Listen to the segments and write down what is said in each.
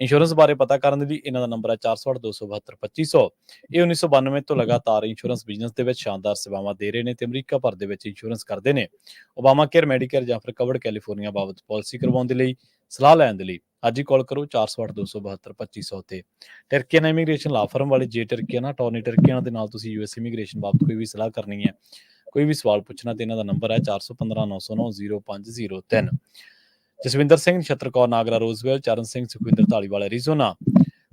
Insurance ਬਾਰੇ ਪਤਾ ਕਰਨ ਦੇ ਲਈ ਇਹਨਾਂ ਦਾ ਨੰਬਰ ਹੈ 4827272500 ਇਹ 1992 ਤੋਂ ਲਗਾਤਾਰ ਇੰਸ਼ੋਰੈਂਸ ਬਿਜ਼ਨਸ ਦੇ ਵਿੱਚ ਸ਼ਾਨਦਾਰ ਸੇਵਾਵਾਂ ਦੇ ਰਹੇ ਨੇ ਤੇ ਅਮਰੀਕਾ ਭਰ ਦੇ ਵਿੱਚ ਇੰਸ਼ੋਰੈਂਸ ਕਰਦੇ ਨੇ। ਓਬਾਮਾ ਕੇਅਰ ਮੈਡੀਕੇਅਰ ਜਾਂ ਫਿਰ ਕਵਰਡ ਕੈਲੀਫੋਰਨੀਆ ਬਾਬਤ ਪਾਲਿਸੀ ਕਰਵਾਉਣ ਦੇ ਲਈ, ਸਲਾਹ ਲੈਣ ਦੇ ਲਈ ਅੱਜ ਹੀ ਕਾਲ ਕਰੋ 4827272500 ਤੇ। ਟਰਕੀਅਨ ਇਮੀਗ੍ਰੇਸ਼ਨ ਲਾ ਫਰਮ ਵਾਲੇ ਜੇ ਟਰਕੀਅਨ ਟੌਰਨੀ ਟਰਕੀਅਨ ਦੇ ਨਾਲ ਤੁਸੀਂ ਯੂਐਸ ਇਮੀਗ੍ਰੇਸ਼ਨ ਬਾਬਤ ਕੋਈ ਵੀ ਸਲਾਹ ਕਰਨੀ ਹੈ, ਕੋਈ ਵੀ ਸਵਾਲ ਪੁੱਛਣਾ ਤੇ ਇਹਨਾਂ ਦਾ ਨੰਬਰ ਹੈ 4159090503 Jaswinder Singh, Chhatarkaur Nagra Roswell, Charan Singh, Sukhwinder Dhaliwal Arizona.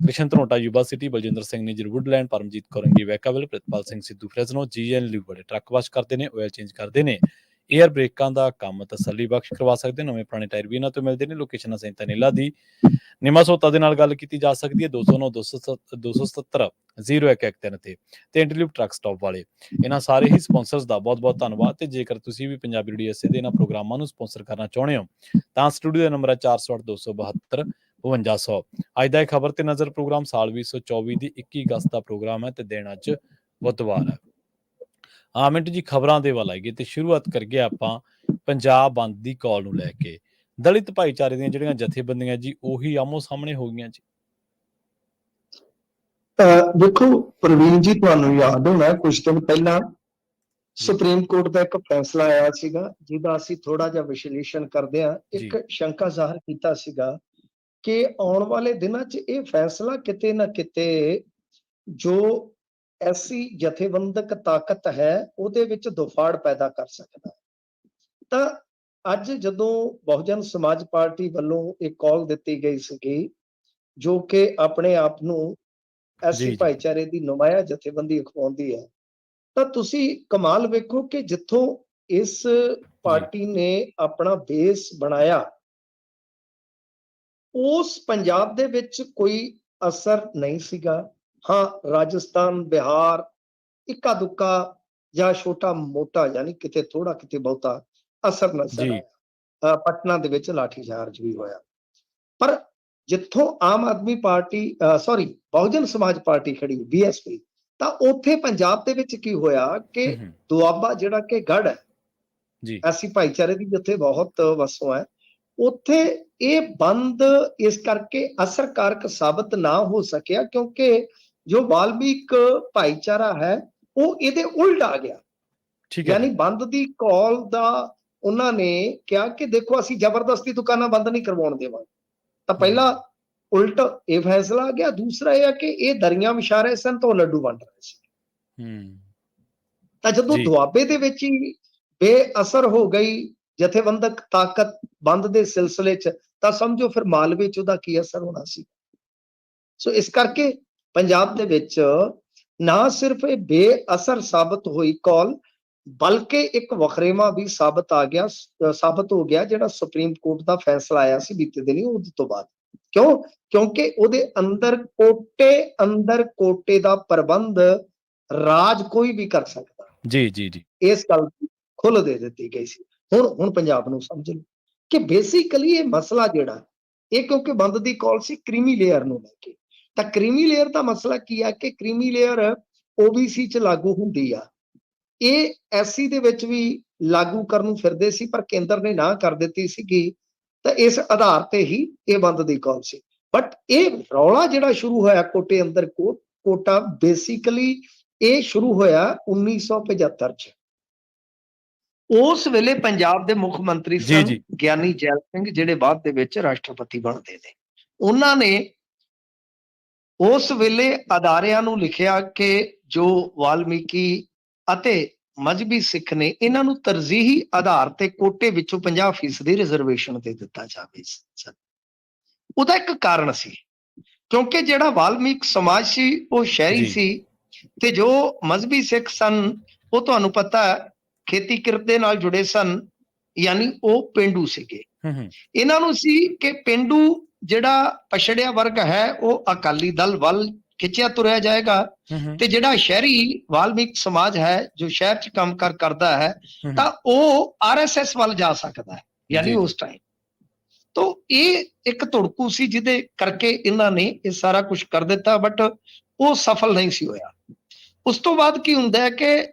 Krishan Dhanota Yuba City, Baljinder Singh, Nijjar Woodland, Paramjit Kaurangi Vacaville, Pritpal Singh, Sidhu Fresno GN live ਬੜੇ ਟਰੱਕ ਵਾਸ਼ ਕਰਦੇ ਨੇ ਆਇਲ ਚੇਂਜ ਕਰਦੇ ਨੇ। 에ਅਰ ਬ੍ਰੇਕਾਂ ਦਾ ਕੰਮ ਤਸੱਲੀ ਬਖਸ਼ ਕਰਵਾ ਸਕਦੇ ਨੇ, ਨਵੇਂ ਪੁਰਾਣੇ ਟਾਇਰ ਵੀ ਇਹਨਾਂ ਤੋਂ ਮਿਲਦੇ ਨੇ ਲੋਕੇਸ਼ਨ ਸੈਂਤਾ ਨੀਲਾ ਦੀ। ਨਿਮਾ ਸੋਤਾ ਦੇ ਨਾਲ ਗੱਲ ਕੀਤੀ ਜਾ ਸਕਦੀ ਹੈ 209 277 0113 ਤੇ ਤੇ ਇੰਟਰਲਿਪ ਟਰੱਕ ਸਟਾਪ ਵਾਲੇ। ਇਹਨਾਂ ਸਾਰੇ ਹੀ ਸਪਾਂਸਰਸ ਦਾ ਬਹੁਤ-ਬਹੁਤ ਧੰਨਵਾਦ ਤੇ ਜੇਕਰ ਤੁਸੀਂ ਵੀ ਪੰਜਾਬੀ ਰੇਡੀਓ ਐਸੇ ਦੇ ਇਹਨਾਂ ਪ੍ਰੋਗਰਾਮਾਂ ਨੂੰ ਸਪਾਂਸਰ ਕਰਨਾ ਚਾਹੁੰਦੇ ਹੋ ਤਾਂ ਸਟੂਡੀਓ ਦਾ ਨੰਬਰ ਹੈ 488272 5200 ਅੱਜ ਦਾ ਇਹ ਖਬਰ ਤੇ ਨਜ਼ਰ ਪ੍ਰੋਗਰਾਮ ਸਾਲ 2024 ਦੀ 21 ਅਗਸਤ ਦਾ ਪ੍ਰੋਗਰਾਮ ਹੈ ਤੇ ਦਿਨ ਅੱਜ ਬੁੱਧਵਾਰ ਹੈ। ਆ ਮਿੰਟ ਜੀ ਖਬਰਾਂ ਦੇ ਵੱਲ ਆਈਏ ਤੇ ਸ਼ੁਰੂਆਤ ਕਰਗੇ ਆਪਾਂ ਪੰਜਾਬ ਬੰਦ ਦੀ ਕਾਲ ਨੂੰ ਲੈ ਕੇ। ਦਲਿਤ ਭਾਈਚਾਰੇ ਦੀਆਂ ਜਿਹੜੀਆਂ ਜਥੇਬੰਦੀਆਂ ਜੀ ਉਹੀ ਆਮੋ ਸਾਹਮਣੇ ਹੋ ਗਈਆਂ ਜੀ। ਦੇਖੋ ਪ੍ਰਵੀਨ ਜੀ ਤੁਹਾਨੂੰ ਯਾਦ ਹੋਣਾ ਕੁਝ ਦਿਨ ਪਹਿਲਾਂ ਸੁਪਰੀਮ ਕੋਰਟ ਦਾ ਇੱਕ ਫੈਸਲਾ ਆਇਆ ਸੀਗਾ ਜਿਹਦਾ ਅਸੀਂ ਥੋੜਾ ਜਿਹਾ ਵਿਸ਼ਲੇਸ਼ਣ ਕਰਦੇ ਹਾਂ। ਇੱਕ ਸ਼ੰਕਾ ਜ਼ਾਹਰ ਕੀਤਾ ਸੀਗਾ ਕਿ ਆਉਣ ਵਾਲੇ ਦਿਨਾਂ 'ਚ ਇਹ ਫੈਸਲਾ ਕਿਤੇ ਨਾ ਕਿਤੇ ਜੋ ਐਸੀ ਜਥੇਬੰਦਕ ਤਾਕਤ ਹੈ ਉਹਦੇ ਵਿੱਚ ਦੁਫਾੜ ਪੈਦਾ ਕਰ ਸਕਦਾ ਹੈ। ਤਾਂ ਅੱਜ ਜਦੋਂ ਬਹੁਜਨ ਸਮਾਜ ਪਾਰਟੀ ਵੱਲੋਂ ਇੱਕ ਕਾਲ ਦਿੱਤੀ ਗਈ ਸੀਗੀ ਜੋ ਕਿ ਆਪਣੇ ਆਪ ਨੂੰ ਐਸੀ। ਭਾਈਚਾਰੇ ਦੀ ਨੁਮਾਇਆ ਜਥੇਬੰਦੀ ਅਖਵਾਉਂਦੀ ਹੈ ਤਾਂ ਤੁਸੀਂ ਕਮਾਲ ਵੇਖੋ ਕਿ ਜਿੱਥੋਂ ਇਸ ਪਾਰਟੀ ਨੇ ਆਪਣਾ ਬੇਸ ਬਣਾਇਆ ਉਸ ਪੰਜਾਬ ਦੇ ਵਿੱਚ ਕੋਈ ਅਸਰ ਨਹੀਂ ਸੀਗਾ। ਹਾਂ ਰਾਜਸਥਾਨ ਬਿਹਾਰ ਇੱਕਾ ਦੁੱਕਾ ਜਾਂ ਛੋਟਾ ਮੋਟਾ ਯਾਨੀ ਕਿਤੇ ਥੋੜਾ ਕਿਤੇ ਬਹੁਤਾ ਅਸਰ ਨਜ਼ਰ ਜੀ। ਆਇਆ। ਪਟਨਾ ਦੇ ਵਿੱਚ ਲਾਠੀਚਾਰਜ ਵੀ ਹੋਇਆ। ਪਰ ਜਿੱਥੋਂ Aam Aadmi party sorry Bahujan Samaj party ਖੜੀ ਬੀਐਸਪੀ ਤਾਂ ਉੱਥੇ ਪੰਜਾਬ ਦੇ ਵਿੱਚ ਕੀ ਹੋਇਆ ਕਿ ਦੁਆਬਾ ਜਿਹੜਾ ਕਿ ਗੜ ਹੈ ਜੀ। ਐਸੀ ਭਾਈਚਾਰੇ ਦੀ ਜਿੱਥੇ ਬਹੁਤ ਵਸੋਂ ਹੈ ਉੱਥੇ ਇਹ ਬੰਦ ਇਸ ਕਰਕੇ ਅਸਰਕਾਰਕ ਸਾਬਤ ਨਾ ਹੋ ਸਕਿਆ ਕਿਉਂਕਿ ਜੋ ਵਾਲਮੀਕ ਭਾਈਚਾਰਾ ਹੈ ਉਹ ਇਹਦੇ ਉਲਟ ਆ ਗਿਆ। ਠੀਕ ਹੈ। ਯਾਨੀ ਬੰਦ ਦੀ ਕਾਲ ਦਾ ਉਹਨਾਂ ਨੇ ਕਿਹਾ ਕਿ ਦੇਖੋ ਅਸੀਂ ਜ਼ਬਰਦਸਤੀ ਦੁਕਾਨਾਂ ਬੰਦ ਨਹੀਂ ਕਰਵਾਉਣ ਦੇਵਾਂਗੇ। ਤਾਂ ਪਹਿਲਾ ਉਲਟ ਇਹ ਫੈਸਲਾ ਆ ਗਿਆ। ਦੂਸਰਾ ਇਹ ਆ ਕਿ ਇਹ ਦਰੀਆਂ ਵਿਛਾ ਰਹੇ ਸਨ ਤਾਂ ਉਹ ਲੱਡੂ ਵੰਡ ਰਹੇ ਸੀ। ਹੂੰ। ਤਾਂ ਜਦੋਂ। ਦੁਆਬੇ ਦੇ ਵਿੱਚ ਹੀ ਬੇਅਸਰ ਹੋ ਗਈ ਜਥੇਬੰਦਕ ਤਾਕਤ ਬੰਦ ਦੇ ਸਿਲਸਿਲੇ 'ਚ ਤਾਂ ਸਮਝੋ ਫਿਰ ਮਾਲਵੇ 'ਚ ਉਹਦਾ ਕੀ ਅਸਰ ਹੋਣਾ ਸੀ। ਸੋ ਇਸ ਕਰਕੇ ਪੰਜਾਬ ਦੇ ਵਿੱਚ ਨਾ ਸਿਰਫ ਇਹ ਬੇਅਸਰ ਸਾਬਤ ਹੋਈ ਕਾਲ ਬਲਕਿ ਇੱਕ ਵਖਰੇਵਾ ਵੀ ਸਾਬਤ ਆ ਗਿਆ ਸਾਬਤ ਹੋ ਗਿਆ ਜਿਹੜਾ ਸੁਪਰੀਮ ਕੋਰਟ ਦਾ ਫੈਸਲਾ ਆਇਆ ਸੀ ਬੀਤੇ ਦਿਨੀ ਉਹਦੇ ਤੋਂ ਬਾਅਦ। ਕਿਉਂ? ਕਿਉਂਕਿ ਉਹਦੇ ਅੰਦਰ ਕੋਟੇ ਅੰਦਰ ਕੋਟੇ ਦਾ ਪ੍ਰਬੰਧ ਰਾਜ ਕੋਈ ਵੀ ਕਰ ਸਕਦਾ। ਜੀ ਜੀ ਜੀ। ਇਸ ਗੱਲ ਦੀ ਖੁੱਲ੍ਹ ਦੇ ਦਿੱਤੀ ਗਈ ਸੀ। ਹੁਣ ਹੁਣ ਪੰਜਾਬ ਨੂੰ ਸਮਝ ਲਓ ਕਿ ਬੇਸਿਕਲੀ ਇਹ ਮਸਲਾ ਜਿਹੜਾ ਇਹ ਕਿਉਂਕਿ ਬੰਦ ਦੀ ਕਾਲ ਸੀ ਕ੍ਰੀਮੀ ਲੇਅਰ ਨੂੰ ਲੈ ਕੇ। ਤਾਂ ਕ੍ਰੀਮੀ ਲੇਅਰ ਦਾ ਮਸਲਾ ਕੀ ਆ ਕਿ ਕ੍ਰੀਮੀ ਲੇਅਰ OBC ਚ ਲਾਗੂ ਹੁੰਦੀ ਆ। ਇਹ ਐਸਸੀ ਦੇ ਵਿੱਚ ਵੀ ਲਾਗੂ ਕਰਨ ਨੂੰ ਫਿਰਦੇ ਸੀ ਪਰ ਕੇਂਦਰ ਨੇ ਨਾ ਕਰ ਦਿੱਤੀ ਸੀਗੀ ਤਾਂ ਇਸ ਆਧਾਰ ਤੇ ਹੀ ਇਹ ਬੰਦ ਦੀ ਕਾਲ ਸੀ। ਬਟ ਇਹ ਰੌਲਾ ਜਿਹੜਾ ਸ਼ੁਰੂ ਹੋਇਆ ਕੋਟੇ ਅੰਦਰ ਕੋਟ ਕੋਟਾ ਬੇਸਿਕਲੀ ਇਹ ਸ਼ੁਰੂ ਹੋਇਆ 1975 ਚ। ਉਸ ਵੇਲੇ ਪੰਜਾਬ ਦੇ ਮੁੱਖ ਮੰਤਰੀ ਸਨ। ਗਿਆਨੀ ਜੈਲ ਸਿੰਘ ਜਿਹੜੇ ਬਾਅਦ ਦੇ ਵਿੱਚ ਰਾਸ਼ਟਰਪਤੀ ਬਣਦੇ ਨੇ। ਉਹਨਾਂ ਨੇ ਉਸ ਵੇਲੇ ਅਦਾਰਿਆਂ ਨੂੰ ਲਿਖਿਆ ਕਿ ਜੋ ਵਾਲਮੀਕੀ ਅਤੇ ਮਜਬੀ ਸਿੱਖ ਨੇ ਇਹਨਾਂ ਨੂੰ ਤਰਜੀਹੀ ਆਧਾਰ ਤੇ ਕੋਟੇ ਵਿੱਚੋਂ 50% ਦੀ ਰਿਜ਼ਰਵੇਸ਼ਨ ਦੇ ਦਿੱਤਾ ਜਾਵੇ ਉਹਦਾ ਇੱਕ ਕਾਰਨ ਸੀ ਕਿਉਂਕਿ ਜਿਹੜਾ ਵਾਲਮੀਕ ਸਮਾਜ ਸੀ ਉਹ ਸ਼ਹਿਰੀ। ਸੀ ਤੇ ਜੋ ਮਜ਼ਬੀ ਸਿੱਖ ਸਨ ਉਹ ਤੁਹਾਨੂੰ ਪਤਾ ਖੇਤੀ ਕਿਰਤ ਦੇ ਨਾਲ ਜੁੜੇ ਸਨ ਯਾਨੀ ਉਹ ਪਿੰਡੂ ਸੀਗੇ। ਇਹਨਾਂ ਨੂੰ ਸੀ ਕਿ ਪਿੰਡੂ ਜਿਹੜਾ ਪਛੜਿਆ ਵਰਗ ਹੈ ਉਹ ਅਕਾਲੀ ਦਲ ਵੱਲ ਖਿੱਚਿਆ ਤੁਰਿਆ ਜਾਏਗਾ। ਤੇ ਜਿਹੜਾ ਸ਼ਹਿਰੀ ਵਾਲਮੀਕ ਸਮਾਜ ਹੈ ਜੋ ਸ਼ਹਿਰ 'ਚ ਕੰਮ ਕਰ ਕਰਦਾ ਹੈ ਤਾਂ ਉਹ ਆਰਐਸਐਸ ਵੱਲ ਜਾ ਸਕਦਾ ਹੈ ਯਾਨੀ। ਉਸ ਟਾਈਮ ਤੋਂ ਇਹ ਇੱਕ ਧੁੜਕੂ ਸੀ ਜਿਹਦੇ ਕਰਕੇ ਇਹਨਾਂ ਨੇ ਇਹ ਸਾਰਾ ਕੁਝ ਕਰ ਦਿੱਤਾ ਬਟ ਉਹ ਸਫਲ ਨਹੀਂ ਸੀ ਹੋਇਆ। ਉਸ ਤੋਂ ਬਾਅਦ ਕੀ ਹੁੰਦਾ ਹੈ ਕਿ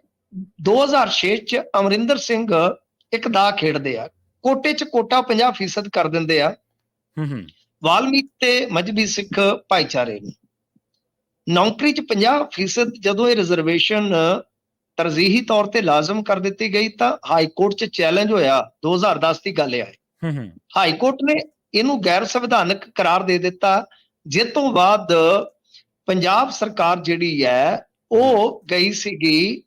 2006 ਚ ਅਮਰਿੰਦਰ ਸਿੰਘ ਇੱਕ ਦਾ ਖੇਡਦੇ ਆ। ਕੋਟੇ ਚ ਕੋਟਾ 50% ਕਰ ਦਿੰਦੇ ਆ। ਹੂੰ ਹੂੰ। ਵਾਲਮੀਕ ਤੇ ਮਜਬੀ ਸਿੱਖ ਭਾਈਚਾਰੇ ਨੂੰ। ਨੌਕਰੀ ਚ 50% ਜਦੋਂ ਇਹ ਰਿਜ਼ਰਵੇਸ਼ਨ ਤਰਜੀਹੀ ਤੌਰ ਤੇ ਲਾਜ਼ਮ ਕਰ ਦਿੱਤੀ ਗਈ ਤਾਂ ਹਾਈ ਕੋਰਟ ਚ ਚੈਲੰਜ ਹੋਇਆ 2010 ਦੀ ਗੱਲ ਹੈ ਹੂੰ। ਹਾਈ ਕੋਰਟ ਨੇ ਇਹਨੂੰ ਗੈਰ ਸੰਵਿਧਾਨਕ ਕਰਾਰ ਦੇ ਦਿੱਤਾ ਜਿਸ ਤੋਂ ਬਾਅਦ ਪੰਜਾਬ ਸਰਕਾਰ ਜਿਹੜੀ ਹੈ ਉਹ ਗਈ ਸੀਗੀ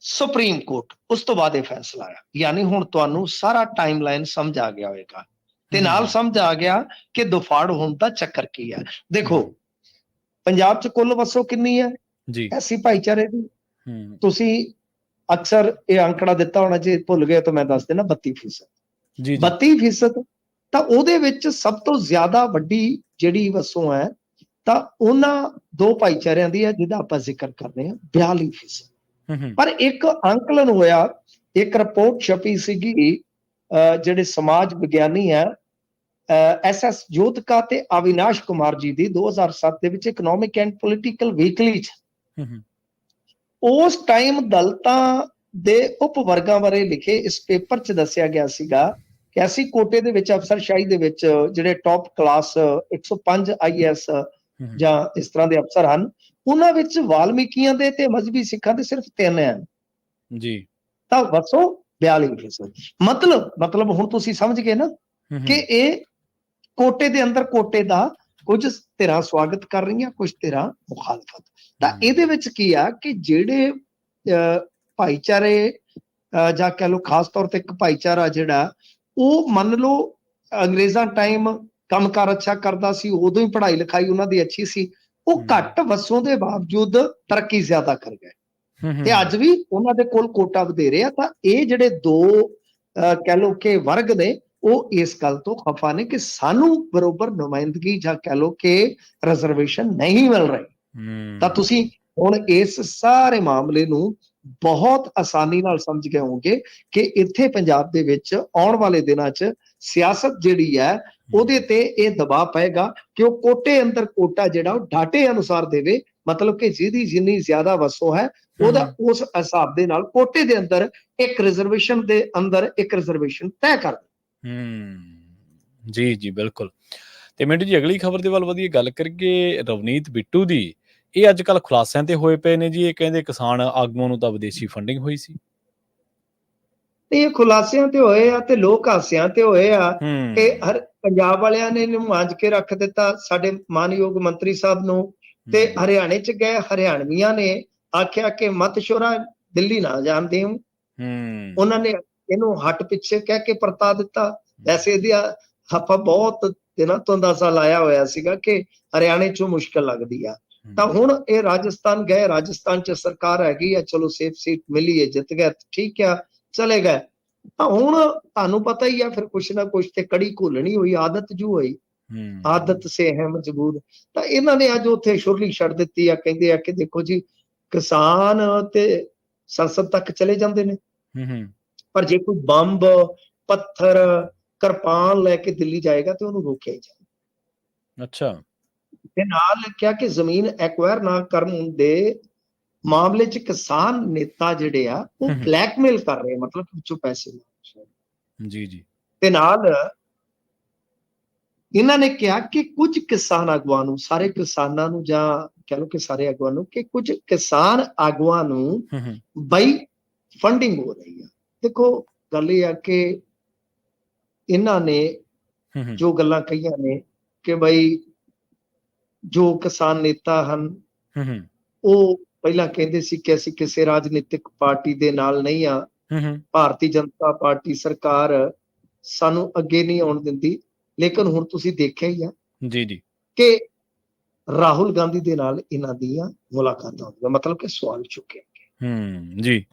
ਸੁਪਰੀਮ ਕੋਰਟ। ਉਸ ਤੋਂ ਬਾਅਦ ਇਹ ਫੈਸਲਾ ਆਇਆ। ਯਾਨੀ ਹੁਣ ਤੁਹਾਨੂੰ ਸਾਰਾ ਟਾਈਮਲਾਈਨ ਸਮਝ ਆ ਗਿਆ ਹੋਵੇਗਾ। ਤੇ ਨਾਲ। ਸਮਝ ਆ ਗਿਆ ਕਿ ਦੁਫਾੜ ਹੋਣ ਦਾ ਚੱਕਰ ਕੀ ਹੈ ਦੇਖੋ ਪੰਜਾਬ ਚ ਕੁੱਲ ਵਸੋਂ ਕਿੰਨੀ ਹੈ ਜੀ। ਐਸੀ ਭਾਈਚਾਰੇ ਦੀ। ਤੁਸੀਂ ਅਕਸਰ ਇਹ ਅੰਕੜਾ ਦਿੱਤਾ ਹੋਣਾ ਜੇ ਭੁੱਲ ਗਏ ਤਾਂ ਮੈਂ ਦੱਸ ਦੇਣਾ 32% ਜੀ ਜੀ। 32% ਤਾਂ ਉਹਦੇ ਵਿੱਚ ਸਭ ਤੋਂ ਜ਼ਿਆਦਾ ਵੱਡੀ ਜਿਹੜੀ ਵਸੋਂ ਹੈ ਤਾਂ ਉਹਨਾਂ ਦੋ ਭਾਈਚਾਰਿਆਂ ਦੀ ਹੈ ਜਿਹਦਾ ਆਪਾਂ ਜ਼ਿਕਰ ਕਰ ਰਹੇ ਹਾਂ 42% ਹੂੰ ਹੂੰ। ਪਰ ਇੱਕ ਅੰਕਲਨ ਹੋਇਆ ਇੱਕ ਰਿਪੋਰਟ ਛਪੀ ਸੀਗੀ ਜਿਹੜੇ ਸਮਾਜ ਵਿਗਿਆਨੀ ਹੈ ਐਸ ਐਸ ਜੋਤਕਾ ਤੇ ਅਵਿਨਾਸ਼ ਕੁਮਾਰ ਜੀ ਦੀ 2007 ਦੇ ਵਿੱਚ ਇਕਨੋਮਿਕ ਐਂਡ ਪੋਲਿਟੀਕਲ ਵੀਕਲੀ ਚ। ਉਸ ਟਾਈਮ ਦਲਤਾਂ ਦੇ ਉਪ ਵਰਗਾਂ ਬਾਰੇ ਲਿਖੇ ਇਸ ਪੇਪਰ 'ਚ ਦੱਸਿਆ ਗਿਆ ਸੀਗਾ ਕਿ ਅਸੀਂ ਕੋਟੇ ਦੇ ਵਿੱਚ ਅਫਸਰਸ਼ਾਹੀ ਦੇ ਵਿੱਚ ਜਿਹੜੇ ਟੌਪ ਕਲਾਸ 105 ਆਈਐਸ ਜਾਂ ਇਸ ਤਰ੍ਹਾਂ ਦੇ ਅਫਸਰ ਹਨ ਉਹਨਾਂ ਵਿੱਚ ਵਾਲਮੀਕੀਆਂ ਦੇ ਤੇ ਮਜ਼੍ਹਬੀ ਸਿੱਖਾਂ ਦੇ ਸਿਰਫ ਤਿੰਨ ਹਨ। ਜੀ। ਤਾਂ ਵਸੋ 42% ਮਤਲਬ ਮਤਲਬ ਹੁਣ ਤੁਸੀਂ ਸਮਝ ਗਏ ਨਾ ਕਿ ਇਹ ਕੋਟੇ ਦੇ ਅੰਦਰ ਕੋਟੇ ਦਾ ਕੁਝ ਧਿਰਾਂ ਸਵਾਗਤ ਕਰ ਰਹੀਆਂ ਕੁਝ ਧਿਰਾਂ ਮੁਖਾਲਫਤ ਤਾਂ। ਇਹਦੇ ਵਿੱਚ ਕੀ ਆ ਕਿ ਜਿਹੜੇ ਭਾਈਚਾਰੇ ਜਾਂ ਕਹ ਲਓ ਖਾਸ ਤੌਰ ਤੇ ਇੱਕ ਭਾਈਚਾਰਾ ਜਿਹੜਾ ਉਹ ਮੰਨ ਲਓ ਅੰਗਰੇਜ਼ਾਂ ਟਾਈਮ ਕੰਮਕਾਰ ਅੱਛਾ ਕਰਦਾ ਸੀ ਉਦੋਂ ਹੀ ਪੜ੍ਹਾਈ ਲਿਖਾਈ ਉਹਨਾਂ ਦੀ ਅੱਛੀ ਸੀ ਉਹ। ਘੱਟ ਵਸੋਂ ਦੇ ਬਾਵਜੂਦ ਤਰੱਕੀ ਜ਼ਿਆਦਾ ਕਰ ਗਏ ਤੇ ਅੱਜ ਵੀ ਉਹਨਾਂ ਦੇ ਕੋਲ ਕੋਟਾ ਵਧੇਰੇ ਆ ਤਾਂ ਇਹ ਜਿਹੜੇ ਦੋ ਕਹਿ ਲਓ ਕਿ ਵਰਗ ਨੇ ਉਹ ਇਸ ਗੱਲ ਤੋਂ ਖਫਾ ਨੇ ਕਿ ਸਾਨੂੰ ਬਰੋਬਰ ਨੁਮਾਇੰਦਗੀ ਜਾਂ ਕਹਿ ਲਓ ਕਿ ਰਿਜ਼ਰਵੇਸ਼ਨ ਨਹੀਂ ਮਿਲ ਰਹੀ। ਤਾਂ ਤੁਸੀਂ ਹੁਣ ਇਸ ਸਾਰੇ ਮਾਮਲੇ ਨੂੰ ਬਹੁਤ ਆਸਾਨੀ ਨਾਲ ਸਮਝ ਗਏ ਹੋਵੋਗੇ ਕਿ ਇੱਥੇ ਪੰਜਾਬ ਦੇ ਵਿੱਚ ਆਉਣ ਵਾਲੇ ਦਿਨਾਂ 'ਚ ਸਿਆਸਤ ਜਿਹੜੀ ਹੈ। ਉਹਦੇ ਤੇ ਇਹ ਦਬਾਅ ਪਏਗਾ ਕਿ ਉਹ ਕੋਟੇ ਅੰਦਰ ਕੋਟਾ ਜਿਹੜਾ ਉਹ ਡਾਟੇ ਅਨੁਸਾਰ ਦੇਵੇ। ਮਤਲਬ ਕਿ ਜਿਹਦੀ ਜਿੰਨੀ ਜ਼ਿਆਦਾ ਵਸੋਂ ਹੈ ਉਹਦਾ ਉਸ ਹਿਸਾਬ ਦੇ ਨਾਲ ਕੋਟੇ ਦੇ ਅੰਦਰ ਇੱਕ ਰਿਜ਼ਰਵੇਸ਼ਨ ਦੇ ਅੰਦਰ ਇੱਕ ਰਿਜ਼ਰਵੇਸ਼ਨ ਤੈਅ ਕਰ ਦੇ। ਹੂੰ ਜੀ ਜੀ ਬਿਲਕੁਲ। ਤੇ ਮਿੰਟੂ ਜੀ ਅਗਲੀ ਖਬਰ ਦੇ ਵੱਲ ਵਧੀਆ ਗੱਲ ਕਰੀਏ ਰਵਨੀਤ ਬਿੱਟੂ ਦੀ। ਇਹ ਅੱਜ ਕੱਲ ਖੁਲਾਸਿਆਂ ਤੇ ਹੋਏ ਪਏ ਨੇ ਜੀ। ਇਹ ਕਹਿੰਦੇ ਕਿਸਾਨ ਆਗੂਆਂ ਨੂੰ ਤਾਂ ਵਿਦੇਸ਼ੀ ਫੰਡਿੰਗ ਹੋਈ ਸੀ। ਤੇ ਇਹ ਖੁਲਾਸਿਆਂ ਤੇ ਹੋਏ ਆ ਤੇ ਲੋਕ ਹਾਸਿਆਂ ਤੇ ਹੋਏ ਆ ਕਿ ਹਰ ਪੰਜਾਬ ਵਾਲਿਆਂ ਨੇ ਇਹਨੂੰ ਮਾਂਜ ਕੇ ਰੱਖ ਦਿੱਤਾ। ਸਾਡੇ ਮਾਨਯੋਗ ਮੰਤਰੀ ਸਾਹਿਬ ਨੂੰ ਤੇ ਹਰਿਆਣੇ ਚ ਗਏ। ਹਰਿਆਣਵੀਆਂ ਨੇ ਆਖਿਆ ਕਿ ਮਤ ਸ਼ੋਰਾ ਦਿੱਲੀ ਨਾ ਜਾਣ ਦਿਓ ਹੂੰ। ਉਹਨਾਂ ਨੇ ਇਹਨੂੰ ਹੱਟ ਪਿੱਛੇ ਕਹਿ ਕੇ ਪਰਤਾ ਦਿੱਤਾ। ਵੈਸੇ ਇਹਦੀ ਆਪਾਂ ਬਹੁਤ ਦਿਨਾਂ ਤੋਂ ਅੰਦਾਜ਼ਾ ਲਾਇਆ ਹੋਇਆ ਸੀਗਾ ਕਿ ਹਰਿਆਣੇ ਚੋਂ ਮੁਸ਼ਕਲ ਲੱਗਦੀ ਆ। ਤਾਂ ਹੁਣ ਇਹ ਰਾਜਸਥਾਨ ਗਏ ਰਾਜਸਥਾਨ ਚ ਸਰਕਾਰ ਹੈਗੀ ਆ ਚਲੋ ਸੇਫ ਸੀਟ ਮਿਲੀ ਹੈ ਜਿੱਤ ਗਏ ਠੀਕ ਆ ਚਲੇ ਗਏ। ਤਾਂ ਹੁਣ ਤੁਹਾਨੂੰ ਪਤਾ ਹੀ ਆ ਫਿਰ ਕੁਛ ਨਾ ਕੁਛ ਤੇ ਕੜੀ ਘੋਲਣੀ ਹੋਈ ਆਦਤ ਜੂ ਹੋਈ। ਆਦਤ ਸੇ ਹੈ ਮਜਬੂਰ ਤਾਂ ਇਹਨਾਂ ਨੇ ਅੱਜ ਉੱਥੇ ਸ਼ੁਰਲੀ ਛੱਡ ਦਿੱਤੀ ਆ ਕਹਿੰਦੇ ਆ ਕਿ ਦੇਖੋ ਜੀ ਕਿਸਾਨ ਤੇ ਸੰਸਦ ਤੱਕ ਚਲੇ ਜਾਂਦੇ ਨੇ। ਹੂੰ ਪਰ ਜੇ ਕੋਈ ਬੰਬ ਪੱਥਰ ਕਿਰਪਾਨ ਲੈ ਕੇ ਦਿੱਲੀ ਜਾਏਗਾ ਤੇ ਉਹਨੂੰ ਰੋਕਿਆ ਹੀ ਜਾਏ ਅੱਛਾ। ਤੇ ਨਾਲ ਲਿਖਿਆ ਕਿ ਜ਼ਮੀਨ ਐਕਵਾਇਰ ਨਾ ਕਰਨ ਦੇ ਮਾਮਲੇ 'ਚ ਕਿਸਾਨ ਨੇਤਾ ਜਿਹੜੇ ਆ ਉਹ। ਬਲੈਕਮੇਲ ਕਰ ਰਹੇ ਮਤਲਬ ਵਿੱਚੋਂ ਪੈਸੇ। ਜੀ ਜੀ। ਤੇ ਨਾਲ ਇਹਨਾਂ ਨੇ ਕਿਹਾ ਕਿ ਕੁਝ ਕਿਸਾਨ ਆਗੂਆਂ ਨੂੰ ਸਾਰੇ ਕਿਸਾਨਾਂ ਨੂੰ ਜਾਂ ਕਹ ਲਓ ਕਿ ਸਾਰੇ ਆਗੂਆਂ ਨੂੰ ਕਿ ਕੁਝ ਕਿਸਾਨ ਆਗੂਆਂ ਨੂੰ ਬਈ ਫੰਡਿੰਗ ਹੋ ਰਹੀ ਆ। ਦੇਖੋ ਗੱਲ ਇਹ ਆ ਕਿ ਇਹਨਾਂ ਨੇ ਜੋ ਗੱਲਾਂ ਕਹੀਆਂ ਨੇ ਕਿ ਬਈ ਜੋ ਕਿਸਾਨ ਨੇਤਾ ਹਨ ਉਹ ਪਹਿਲਾਂ ਕਹਿੰਦੇ ਸੀ ਕਿ ਅਸੀਂ ਕਿਸੇ ਰਾਜਨੀਤਿਕ ਪਾਰਟੀ ਦੇ ਨਾਲ ਨਹੀਂ ਆ। ਭਾਰਤੀ ਜਨਤਾ ਪਾਰਟੀ ਸਰਕਾਰ ਸਾਨੂੰ ਅੱਗੇ ਨਹੀਂ ਆਉਣ ਦਿੰਦੀ। ਲੇਕਿਨ ਹੁਣ ਤੁਸੀਂ ਦੇਖਿਆ ਹੀ ਆ ਜੀ ਜੀ। ਕਿ ਰਾਹੁਲ ਗਾਂਧੀ ਦੇ ਨਾਲ ਇਹਨਾਂ ਦੀਆਂ ਮੁਲਾਕਾਤਾਂ ਹੋਈਆਂ ਮਤਲਬ ਕਿ ਸਵਾਲ ਚੁੱਕੇ ਹੂੰ ਜੀ।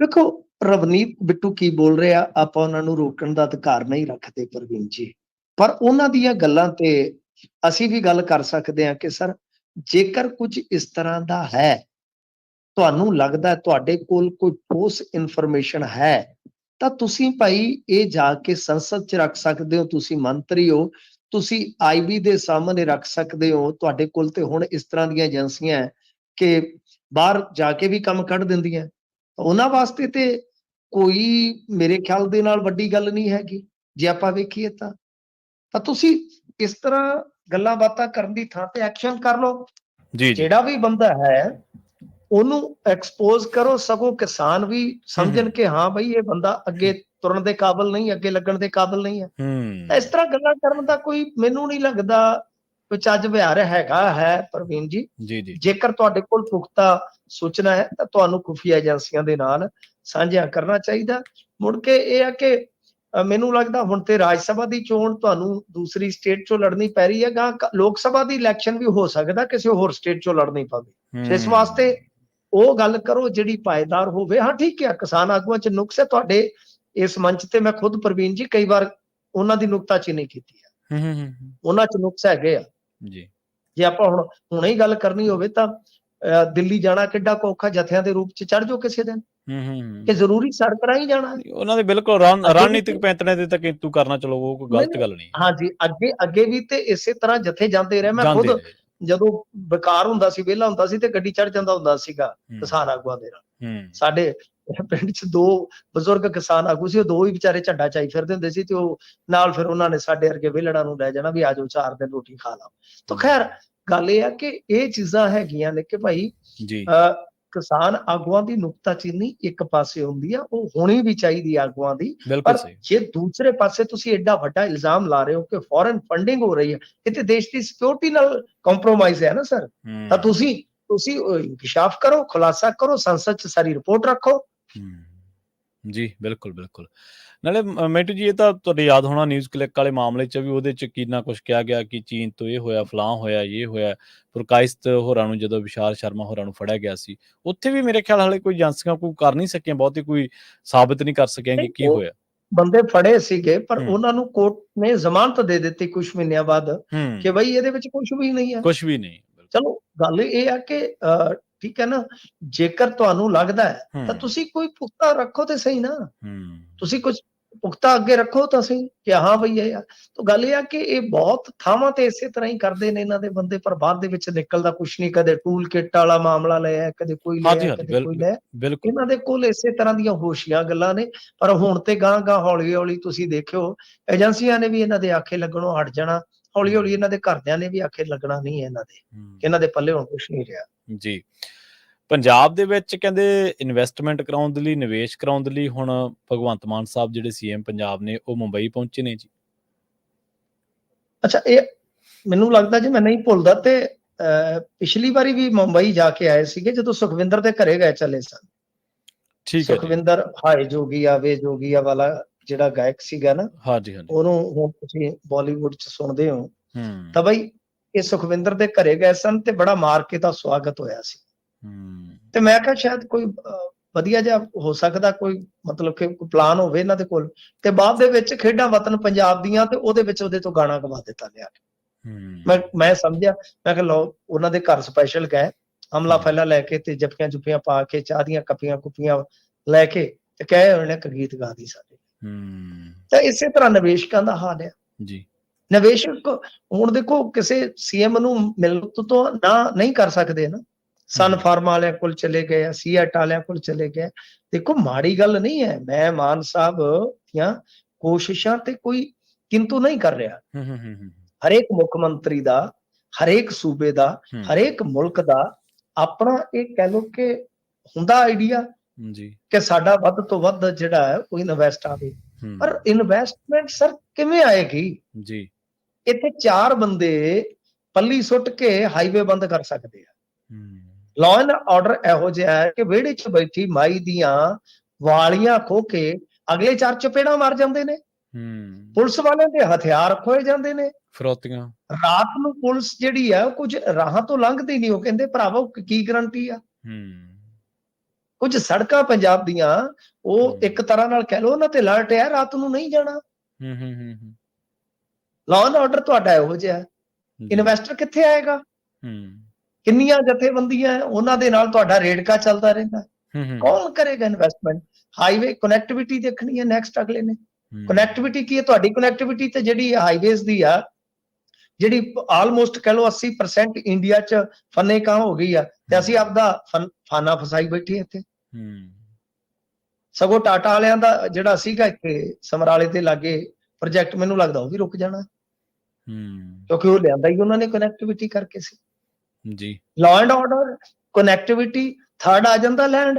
ਦੇਖੋ ਰਵਨੀਤ ਬਿੱਟੂ ਕੀ ਬੋਲ ਰਿਹਾ? ਆਪਾਂ ਉਹਨਾਂ ਨੂੰ ਰੋਕਣ ਦਾ ਅਧਿਕਾਰ ਨਹੀਂ ਰੱਖਦੇ ਪ੍ਰਵੀਨ ਜੀ। ਪਰ ਉਹਨਾਂ ਦੀਆਂ ਗੱਲਾਂ ਤੇ ਅਸੀਂ ਵੀ ਗੱਲ ਕਰ ਸਕਦੇ ਹਾਂ ਕਿ ਸਰ ਜੇਕਰ ਕੁਝ ਇਸ ਤਰ੍ਹਾਂ ਦਾ ਹੈ ਤੁਹਾਨੂੰ ਲੱਗਦਾ ਤੁਹਾਡੇ ਕੋਲ ਕੋਈ ਠੋਸ ਇਨਫੋਰਮੇਸ਼ਨ ਹੈ ਤਾਂ ਤੁਸੀਂ ਭਾਈ ਇਹ ਜਾ ਕੇ ਸੰਸਦ 'ਚ ਰੱਖ ਸਕਦੇ ਹੋ। ਤੁਸੀਂ ਮੰਤਰੀ ਹੋ ਤੁਸੀਂ ਆਈਬੀ ਦੇ ਸਾਹਮਣੇ ਰੱਖ ਸਕਦੇ ਹੋ। ਤੁਹਾਡੇ ਕੋਲ ਤੇ ਹੁਣ ਇਸ ਤਰ੍ਹਾਂ ਦੀਆਂ ਏਜੰਸੀਆਂ ਕਿ ਬਾਹਰ ਜਾ ਕੇ ਵੀ ਕੰਮ ਕੱਢ ਦਿੰਦੀਆਂ। ਉਹਨਾਂ ਵਾਸਤੇ ਤੇ ਕੋਈ ਮੇਰੇ ਖਿਆਲ ਦੇ ਨਾਲ ਵੱਡੀ ਗੱਲ ਨਹੀਂ ਹੈਗੀ। ਜੇ ਆਪਾਂ ਵੇਖੀਏ ਤਾਂ। ਤਾਂ ਤੁਸੀਂ ਇਸ ਤਰ੍ਹਾਂ ਗੱਲਾਂ ਬਾਤਾਂ ਕਰਨ ਦੀ ਥਾਂ ਤੇ ਐਕਸ਼ਨ ਕਰ ਲਓ। ਜੀ ਜਿਹੜਾ ਵੀ ਬੰਦਾ ਹੈ ਉਹਨੂੰ ਐਕਸਪੋਜ਼ ਕਰੋ। ਸਗੋਂ ਕਿਸਾਨ ਵੀ ਸਮਝਣ ਕਿ ਹਾਂ ਬਈ ਇਹ ਬੰਦਾ ਅੱਗੇ ਤੁਰਨ ਦੇ ਕਾਬਿਲ ਨਹੀਂ ਅੱਗੇ ਲੱਗਣ ਦੇ ਕਾਬਿਲ ਨਹੀਂ ਹੈ। ਇਸ ਤਰ੍ਹਾਂ ਗੱਲਾਂ ਕਰਨ ਦਾ ਕੋਈ ਮੈਨੂੰ ਨਹੀਂ ਲੱਗਦਾ ਕੋਈ ਚੱਜ ਵਿਹਾਰ ਹੈਗਾ ਹੈ ਪ੍ਰਵੀਨ ਜੀ। ਜੀ ਜੀ। ਜੇਕਰ ਤੁਹਾਡੇ ਕੋਲ ਪੁਖਤਾ ਸੂਚਨਾ ਹੈ ਤਾਂ ਤੁਹਾਨੂੰ ਖੁਫੀਆ ਏਜੰਸੀਆਂ ਦੇ ਨਾਲ ਸਾਂਝਾ ਕਰਨਾ ਚਾਹੀਦਾ। ਮੁੜ ਕੇ ਇਹ ਆ ਕਿ ਮੈਨੂੰ ਲੱਗਦਾ ਹੁਣ ਤੇ ਰਾਜ ਸਭਾ ਦੀ ਚੋਣ ਤੁਹਾਨੂੰ ਦੂਸਰੀ ਸਟੇਟ ਚੋਂ ਲੜਨੀ ਪੈ ਰਹੀ ਹੈ ਗਾ ਲੋਕ ਸਭਾ ਦੀ ਇਲੈਕਸ਼ਨ ਵੀ ਹੋ ਸਕਦਾ ਕਿਸੇ ਹੋਰ ਸਟੇਟ ਚੋਂ ਲੜਨੀ ਪਵੇ। ਇਸ। ਵਾਸਤੇ ਉਹ ਗੱਲ ਕਰੋ ਜਿਹੜੀ ਪਾਇਦਾਰ ਹੋਵੇ। ਹਾਂ ਠੀਕ ਹੈ ਕਿਸਾਨ ਆਗੂਆਂ ਚ ਨੁਕਸ ਹੈ ਤੁਹਾਡੇ ਇਸ ਮੰਚ ਤੇ ਮੈਂ ਖੁਦ ਪ੍ਰਵੀਨ ਜੀ ਕਈ ਵਾਰ ਉਹਨਾਂ ਦੀ ਨੁਕਤਾਚੀਨੀ ਕੀਤੀ ਹੈ ਹੂੰ ਹੂੰ, ਹੂੰ। ਉਹਨਾਂ ਚ ਨੁਕਸ ਹੈਗੇ ਆ। ਜੀ। ਜੇ ਆਪਾਂ ਹੁਣ ਹੁਣੇ ਹੀ ਗੱਲ ਕਰਨੀ ਹੋਵੇ ਤਾਂ ਦਿੱਲੀ ਜਾਣਾ ਕਿੱਡਾ ਕੁ ਔਖਾ ਜਥਿਆਂ ਦੇ ਰੂਪ ਚ ਚੜ ਜਾਓ ਕਿਸੇ ਦਿਨ। ਹੂੰ ਹੂੰ ਕਿ ਜ਼ਰੂਰੀ ਸੜਕ ਰਾਹੀਂ ਜਾਣਾ। ਉਹਨਾਂ ਦੇ ਬਿਲਕੁਲ ਵੀ ਰਣਨੀਤਿਕ ਪੈਂਤੜੇ ਤੇ ਕਿੰਤੂ ਕਰਨਾ ਚਲੋ ਉਹ ਕੋਈ ਗਲਤ ਗੱਲ ਨਹੀਂ। ਹਾਂਜੀ ਅੱਗੇ ਅੱਗੇ ਵੀ ਤੇ ਇਸੇ ਤਰ੍ਹਾਂ ਜਥੇ ਜਾਂਦੇ ਰਹੇ। ਮੈਂ ਖੁਦ। ਜਦੋਂ ਬੇਕਾਰ ਹੁੰਦਾ ਸੀ ਵਿਹਲਾ ਹੁੰਦਾ ਸੀ ਤੇ ਗੱਡੀ ਚੜ ਜਾਂਦਾ ਹੁੰਦਾ ਸੀਗਾ ਕਿਸਾਨ ਆਗੂਆਂ ਦੇ ਨਾਲ ਸਾਡੇ ਪਿੰਡ 'ਚ ਦੋ ਬਜ਼ੁਰਗ ਕਿਸਾਨ ਆਗੂ ਸੀ ਉਹ ਦੋ ਹੀ ਵਿਚਾਰੇ ਝੰਡਾ ਚਾਈ ਫਿਰਦੇ ਹੁੰਦੇ ਸੀ ਤੇ ਉਹ ਨਾਲ ਫਿਰ ਉਹਨਾਂ ਨੇ ਸਾਡੇ ਵਰਗੇ ਵਿਹਲੜਾਂ ਨੂੰ ਲੈ ਜਾਣਾ ਵੀ ਆਜੋ ਚਾਰ ਦਿਨ ਰੋਟੀ ਖਾ ਲਾਓ। ਤਾਂ ਖੈਰ ਗੱਲ ਇਹ ਆ ਕਿ ਇਹ ਚੀਜ਼ਾਂ ਹੈਗੀਆਂ ਨੇ ਕਿ ਭਾਈ ਜੀ। ਕਿਸਾਨ ਆਗੂਆਂ ਦੀ ਨੁਕਤਾਚੀਨੀ ਇੱਕ ਪਾਸੇ ਹੁੰਦੀ ਆ ਉਹ ਹੋਣੀ ਵੀ ਚਾਹੀਦੀ ਆਗੂਆਂ ਦੀ। ਪਰ ਜੇ ਦੂਸਰੇ ਪਾਸੇ ਤੁਸੀਂ ਐਡਾ ਵੱਡਾ ਇਲਜ਼ਾਮ ਲਾ ਰਹੇ ਹੋ ਕਿ ਫੋਰਨ ਫੰਡਿੰਗ ਹੋ ਰਹੀ ਹੈ ਇਹ ਤੇ ਦੇਸ਼ ਦੀ ਸਿਕਿਉਰਿਟੀ ਨਾਲ ਕੰਪਰੋਮਾਈਜ਼ ਹੈ ਨਾ ਸਰ। ਤਾਂ ਤੁਸੀਂ ਤੁਸੀਂ ਇਨਕਸ਼ਾਫ ਕਰੋ ਖੁਲਾਸਾ ਕਰੋ ਸੰਸਦ 'ਚ ਸਾਰੀ ਰਿਪੋਰਟ ਰੱਖੋ। ਜੀ ਬਿਲਕੁਲ ਬਿਲਕੁਲ। ਨਾਲੇ ਮੈਂਟੂ ਜੀ ਇਹ ਤਾਂ ਤੁਹਾਡੇ ਯਾਦ ਹੋਣਾ ਨਿਊਜ਼ ਕਲਿੱਕ ਵਾਲੇ ਮਾਮਲੇ 'ਚ ਵੀ ਉਹਦੇ 'ਚ ਕਿੰਨਾ ਕੁਝ ਕਿਹਾ ਗਿਆ ਕਿ ਚੀਨ ਤੋਂ ਇਹ ਹੋਇਆ ਫਲਾਂ ਹੋਇਆ ਇਹ ਹੋਇਆ। ਪੁਰਕਾਇਸਤ ਹੋਰਾਂ ਨੂੰ ਜਦੋਂ ਵਿਸ਼ਾਲ ਸ਼ਰਮਾ ਹੋਰਾਂ ਨੂੰ ਫੜਿਆ ਗਿਆ ਸੀ। ਉੱਥੇ ਵੀ ਮੇਰੇ ਖਿਆਲ ਹਾਲੇ ਕੋਈ ਏਜੰਸੀਆਂ ਕੋਈ ਕਰ ਨਹੀਂ ਸਕੀਆਂ ਬਹੁਤੀ ਕੋਈ ਸਾਬਤ ਨਹੀਂ ਕਰ ਸਕੀਆਂ ਕਿ ਕੀ ਹੋਇਆ। ਬੰਦੇ ਫੜੇ ਸੀਗੇ ਪਰ। ਉਹਨਾਂ ਨੂੰ ਕੋਰਟ ਨੇ ਜ਼ਮਾਨਤ ਦੇ ਦਿੱਤੀ ਕੁਝ ਮਹੀਨਿਆਂ ਬਾਅਦ ਕਿ ਬਈ ਇਹਦੇ ਵਿੱਚ ਕੁਝ ਵੀ ਨਹੀਂ ਹੈ ਕੁਝ ਵੀ ਨਹੀਂ। ਚਲੋ ਗੱਲ ਇਹ ਆ ਕਿ ਠੀਕ ਹੈ ਨਾ? ਜੇਕਰ ਤੁਹਾਨੂੰ ਲੱਗਦਾ ਹੈ ਤਾਂ ਤੁਸੀਂ ਕੋਈ ਪੁਖਤਾ ਰੱਖੋ ਤੇ ਸਹੀ ਨਾ। ਤੁਸੀਂ ਕੁਝ ਪੁਖਤਾ ਅੱਗੇ ਰੱਖੋ ਤਾਂ ਸਹੀ ਕਿ ਹਾਂ ਬਈ ਇਹ ਆ। ਤਾਂ ਗੱਲ ਇਹ ਆ ਕਿ ਇਹ ਬਹੁਤ ਥਾਵਾਂ ਤੇ ਇਸੇ ਤਰ੍ਹਾਂ ਹੀ ਕਰਦੇ ਨੇ ਇਹਨਾਂ ਦੇ ਬੰਦੇ ਪਰ ਬਾਅਦ ਦੇ ਵਿੱਚ ਨਿਕਲਦਾ ਕੁਝ ਨਹੀਂ ਕਦੇ ਟੂਲ ਕਿੱਟ ਵਾਲਾ ਮਾਮਲਾ ਲਿਆ ਕਦੇ ਕੋਈ ਲਿਆ ਕਦੇ ਕੋਈ ਲਿਆ ਬਿਲਕੁਲ। ਇਹਨਾਂ ਦੇ ਕੋਲ ਇਸੇ ਤਰ੍ਹਾਂ ਦੀਆਂ ਹੋਸ਼ੀਆਂ ਗੱਲਾਂ ਨੇ ਪਰ ਹੁਣ ਤੇ ਗਾਂ ਗਾਂ ਹੌਲੀ ਹੌਲੀ ਤੁਸੀਂ ਦੇਖਿਓ ਏਜੰਸੀਆਂ ਨੇ ਵੀ ਇਹਨਾਂ ਦੇ ਆਖੇ ਲੱਗਣੋਂ ਹਟ ਜਾਣਾ ਹੌਲੀ ਹੌਲੀ ਇਹਨਾਂ ਦੇ ਘਰਦਿਆਂ ਨੇ ਵੀ ਆਖੇ ਲੱਗਣਾ ਨਹੀਂ ਇਹਨਾਂ ਦੇ ਇਹਨਾਂ ਦੇ ਪੱਲੇ ਹੁਣ ਕੁਝ ਨਹੀਂ ਰਿਹਾ। ਜੀ। ਪੰਜਾਬ ਦੇ ਵਿੱਚ ਕਹਿੰਦੇ ਇਨਵੈਸਟਮੈਂਟ ਕਰਾਉਣ ਦੇ ਲਈ ਨਿਵੇਸ਼ ਕਰਾਉਣ ਦੇ ਲਈ ਹੁਣ ਭਗਵੰਤ ਮਾਨ ਸਾਹਿਬ ਜਿਹੜੇ ਸੀਐਮ ਪੰਜਾਬ ਨੇ ਉਹ ਮੁੰਬਈ ਪਹੁੰਚੇ ਨੇ ਜੀ। ਅੱਛਾ ਇਹ ਮੈਨੂੰ ਲੱਗਦਾ ਜੀ ਮੈਂ ਨਹੀਂ ਭੁੱਲਦਾ ਤੇ ਪਿਛਲੀ ਵਾਰੀ ਵੀ ਮੁੰਬਈ ਜਾ ਕੇ ਆਏ ਸੀਗੇ ਜਦੋਂ ਸੁਖਵਿੰਦਰ ਦੇ ਘਰੇ ਗਏ ਚੱਲੇ ਸਨ। ਠੀਕ ਹੈ ਸੁਖਵਿੰਦਰ ਹਾਏ ਜੋਗੀਆ ਵੇ ਜੋਗੀਆ ਵਾਲਾ ਜਿਹੜਾ ਗਾਇਕ ਸੀਗਾ ਨਾ ਹਾਂਜੀ ਹਾਂਜੀ। ਉਹਨੂੰ ਹੁਣ ਤੁਸੀਂ ਬਾਲੀਵੁੱਡ ਚ ਸੁਣਦੇ ਹੋ। ਹੂੰ। ਤਾਂ ਬਈ ਇਹ ਸੁਖਵਿੰਦਰ ਦੇ ਘਰੇ ਗਏ ਸਨ ਤੇ ਬੜਾ ਮਾਰ ਕੇ ਦਾ ਸਵਾਗਤ ਹੋਇਆ ਸੀ। ਤੇ ਮੈਂ ਕਿਹਾ ਸ਼ਾਇਦ ਕੋਈ ਵਧੀਆ ਜਿਹਾ ਹੋ ਸਕਦਾ ਕੋਈ ਮਤਲਬ ਕਿ ਕੋਈ ਪਲਾਨ ਹੋਵੇ ਇਹਨਾਂ ਦੇ ਕੋਲ। ਤੇ ਬਾਅਦ ਦੇ ਵਿੱਚ ਖੇਡਾਂ ਵਤਨ ਪੰਜਾਬ ਦੀਆਂ ਤੇ ਉਹਦੇ ਵਿੱਚ ਉਹਦੇ ਤੋਂ ਗਾਣਾ ਗਵਾ ਦਿੱਤਾ ਲਿਆ। ਮੈਂ ਮੈਂ ਸਮਝਿਆ ਮੈਂ ਕਿਹਾ ਲਓ ਉਹਨਾਂ ਦੇ ਘਰ ਸਪੈਸ਼ਲ ਗਏ ਹਮਲਾ ਹਮ। ਫੈਲਾ ਲੈ ਕੇ ਤੇ ਜੱਫੀਆਂ ਜੁੱਫੀਆਂ ਪਾ ਕੇ ਚਾਹ ਦੀਆਂ ਕੱਪੀਆਂ ਕੁੱਪੀਆਂ ਲੈ ਕੇ ਤੇ ਕਹੇ ਉਹਨੇ ਇੱਕ ਗੀਤ ਗਾ ਦੀ ਸਾਡੇ। ਹੂੰ। ਤਾਂ ਇਸੇ ਤਰ੍ਹਾਂ ਨਿਵੇਸ਼ਕਾਂ ਦਾ ਹਾਲ ਹੈ ਜੀ। ਨਿਵੇਸ਼ਕ ਹੁਣ ਦੇਖੋ ਕਿਸੇ ਸੀਐਮ ਨੂੰ ਮਿਲਣ ਤੋਂ ਨਾ ਨਹੀਂ ਕਰ ਸਕਦੇ ਨਾ। ਸਨ। ਫਾਰਮਾ ਵਾਲਿਆਂ ਕੋਲ ਚਲੇ ਗਏ ਆ ਸੀਐਟ ਵਾਲਿਆਂ ਕੋਲ ਚਲੇ ਗਏ। ਦੇਖੋ ਮਾੜੀ ਗੱਲ ਨਹੀਂ ਹੈ ਮੈਂ ਮਾਨ ਸਾਹਿਬ ਦੀਆਂ ਕੋਸ਼ਿਸ਼ਾਂ ਤੇ ਕੋਈ ਕਿੰਤੂ ਨਹੀਂ ਕਰ ਰਿਹਾ। ਹਰੇਕ ਮੁੱਖ ਮੰਤਰੀ ਦਾ ਹਰੇਕ ਸੂਬੇ ਦਾ ਹਰੇਕ ਮੁਲਕ ਦਾ ਆਪਣਾ ਇਹ ਕਹਿ ਲੋ ਕਿ ਹੁੰਦਾ ਆਈਡੀਆ ਜੀ। ਕਿ ਸਾਡਾ ਵੱਧ ਤੋਂ ਵੱਧ ਜਿਹੜਾ ਹੈ ਉਹ ਇਨਵੈਸਟ ਆਵੇ। ਪਰ ਇਨਵੈਸਟਮੈਂਟ ਸਰ ਕਿਵੇਂ ਆਏਗੀ? ਜੀ। ਇੱਥੇ ਚਾਰ ਬੰਦੇ ਪੱਲੀ ਸੁੱਟ ਕੇ ਹਾਈਵੇ ਬੰਦ ਕਰ ਸਕਦੇ ਆ। ਲਾਅ ਐਂਡ ਆਰਡਰ ਇਹੋ ਜਿਹਾ ਹੈ ਕਿ ਵਿਹੜੇ 'ਚ ਬੈਠੀ ਮਾਈ ਦੀਆਂ ਵਾਲੀਆਂ ਖੋ ਕੇ ਅਗਲੇ ਚਾਰ ਚਪੇੜਾਂ ਮਾਰ ਜਾਂਦੇ ਨੇ। ਹੂੰ। ਪੁਲਿਸ ਵਾਲਿਆਂ ਦੇ ਹਥਿਆਰ ਖੋਏ ਜਾਂਦੇ ਨੇ। ਫਰੋਤੀਆਂ। ਰਾਤ ਨੂੰ ਪੁਲਿਸ ਜਿਹੜੀ ਉਹ ਕੁਝ ਰਾਹਾਂ ਤੋਂ ਲੰਘਦੀ ਨਹੀਂ ਉਹ ਕਹਿੰਦੇ ਭਰਾਵਾ ਕੀ ਗਰੰਟੀ ਆ? ਹੂੰ। ਕੁਝ ਸੜਕਾਂ ਪੰਜਾਬ ਦੀਆਂ ਉਹ। ਇੱਕ ਤਰ੍ਹਾਂ ਨਾਲ ਕਹਿ ਲਓ ਉਹਨਾਂ ਤੇ ਅਲਰਟ ਹੈ ਰਾਤ ਨੂੰ ਨਹੀਂ ਜਾਣਾ। ਹੂੰ ਹੂੰ ਹੂੰ। ਲਾਅ ਐਂਡ ਆਰਡਰ ਤੁਹਾਡਾ ਇਹੋ ਜਿਹਾ ਇਨਵੈਸਟਰ ਕਿੱਥੇ ਆਏਗਾ? ਹੂੰ। ਕਿੰਨੀਆਂ ਜਥੇਬੰਦੀਆਂ ਉਹਨਾਂ ਦੇ ਨਾਲ ਤੁਹਾਡਾ ਰੇੜਕਾ ਚੱਲਦਾ ਰਹਿੰਦਾ ਹੂੰ। ਹੂੰ ਕੌਣ ਕਰੇਗਾ ਇਨਵੈਸਟਮੈਂਟ ਹਾਈਵੇ ਕਨੈਕਟੀਵਿਟੀ ਦੇਖਣੀ ਹੈ ਨੈਕਸਟ ਅਗਲੇ ਨੇ। ਕਨੈਕਟੀਵਿਟੀ ਕੀ ਹੈ? ਤੁਹਾਡੀ ਕਨੈਕਟੀਵਿਟੀ ਤੇ ਜਿਹੜੀ ਹਾਈਵੇਜ਼ ਦੀ ਆ ਜਿਹੜੀ ਆਲਮੋਸਟ ਕਹ ਲਓ 80% ਇੰਡੀਆ ਚ ਫੰਨੇ ਕਾਂ ਹੋ ਗਈ ਆ ਤੇ ਅਸੀਂ ਆਪਦਾ ਫਨ- ਫਸਾਈ ਬੈਠੇ ਇੱਥੇ। ਹੂੰ। ਸਗੋਂ ਟਾਟਾ ਵਾਲਿਆਂ ਦਾ ਜਿਹੜਾ ਸੀਗਾ ਇੱਥੇ ਸਮਰਾਲੇ ਦੇ ਲਾਗੇ ਪ੍ਰੋਜੈਕਟ ਮੈਨੂੰ ਲੱਗਦਾ ਉਹ ਵੀ ਰੁਕ ਜਾਣਾ। ਹੂੰ। ਕਿਉਂਕਿ ਉਹ ਲਿਆਂਦਾ ਹੀ ਉਹਨਾਂ ਨੇ ਕਨੈਕਟੀਵਿਟੀ ਕਰਕੇ ਸੀ। ਜੀ। Law and order connectivity third ਆ ਜਾਂਦਾ ਲੈਂਡ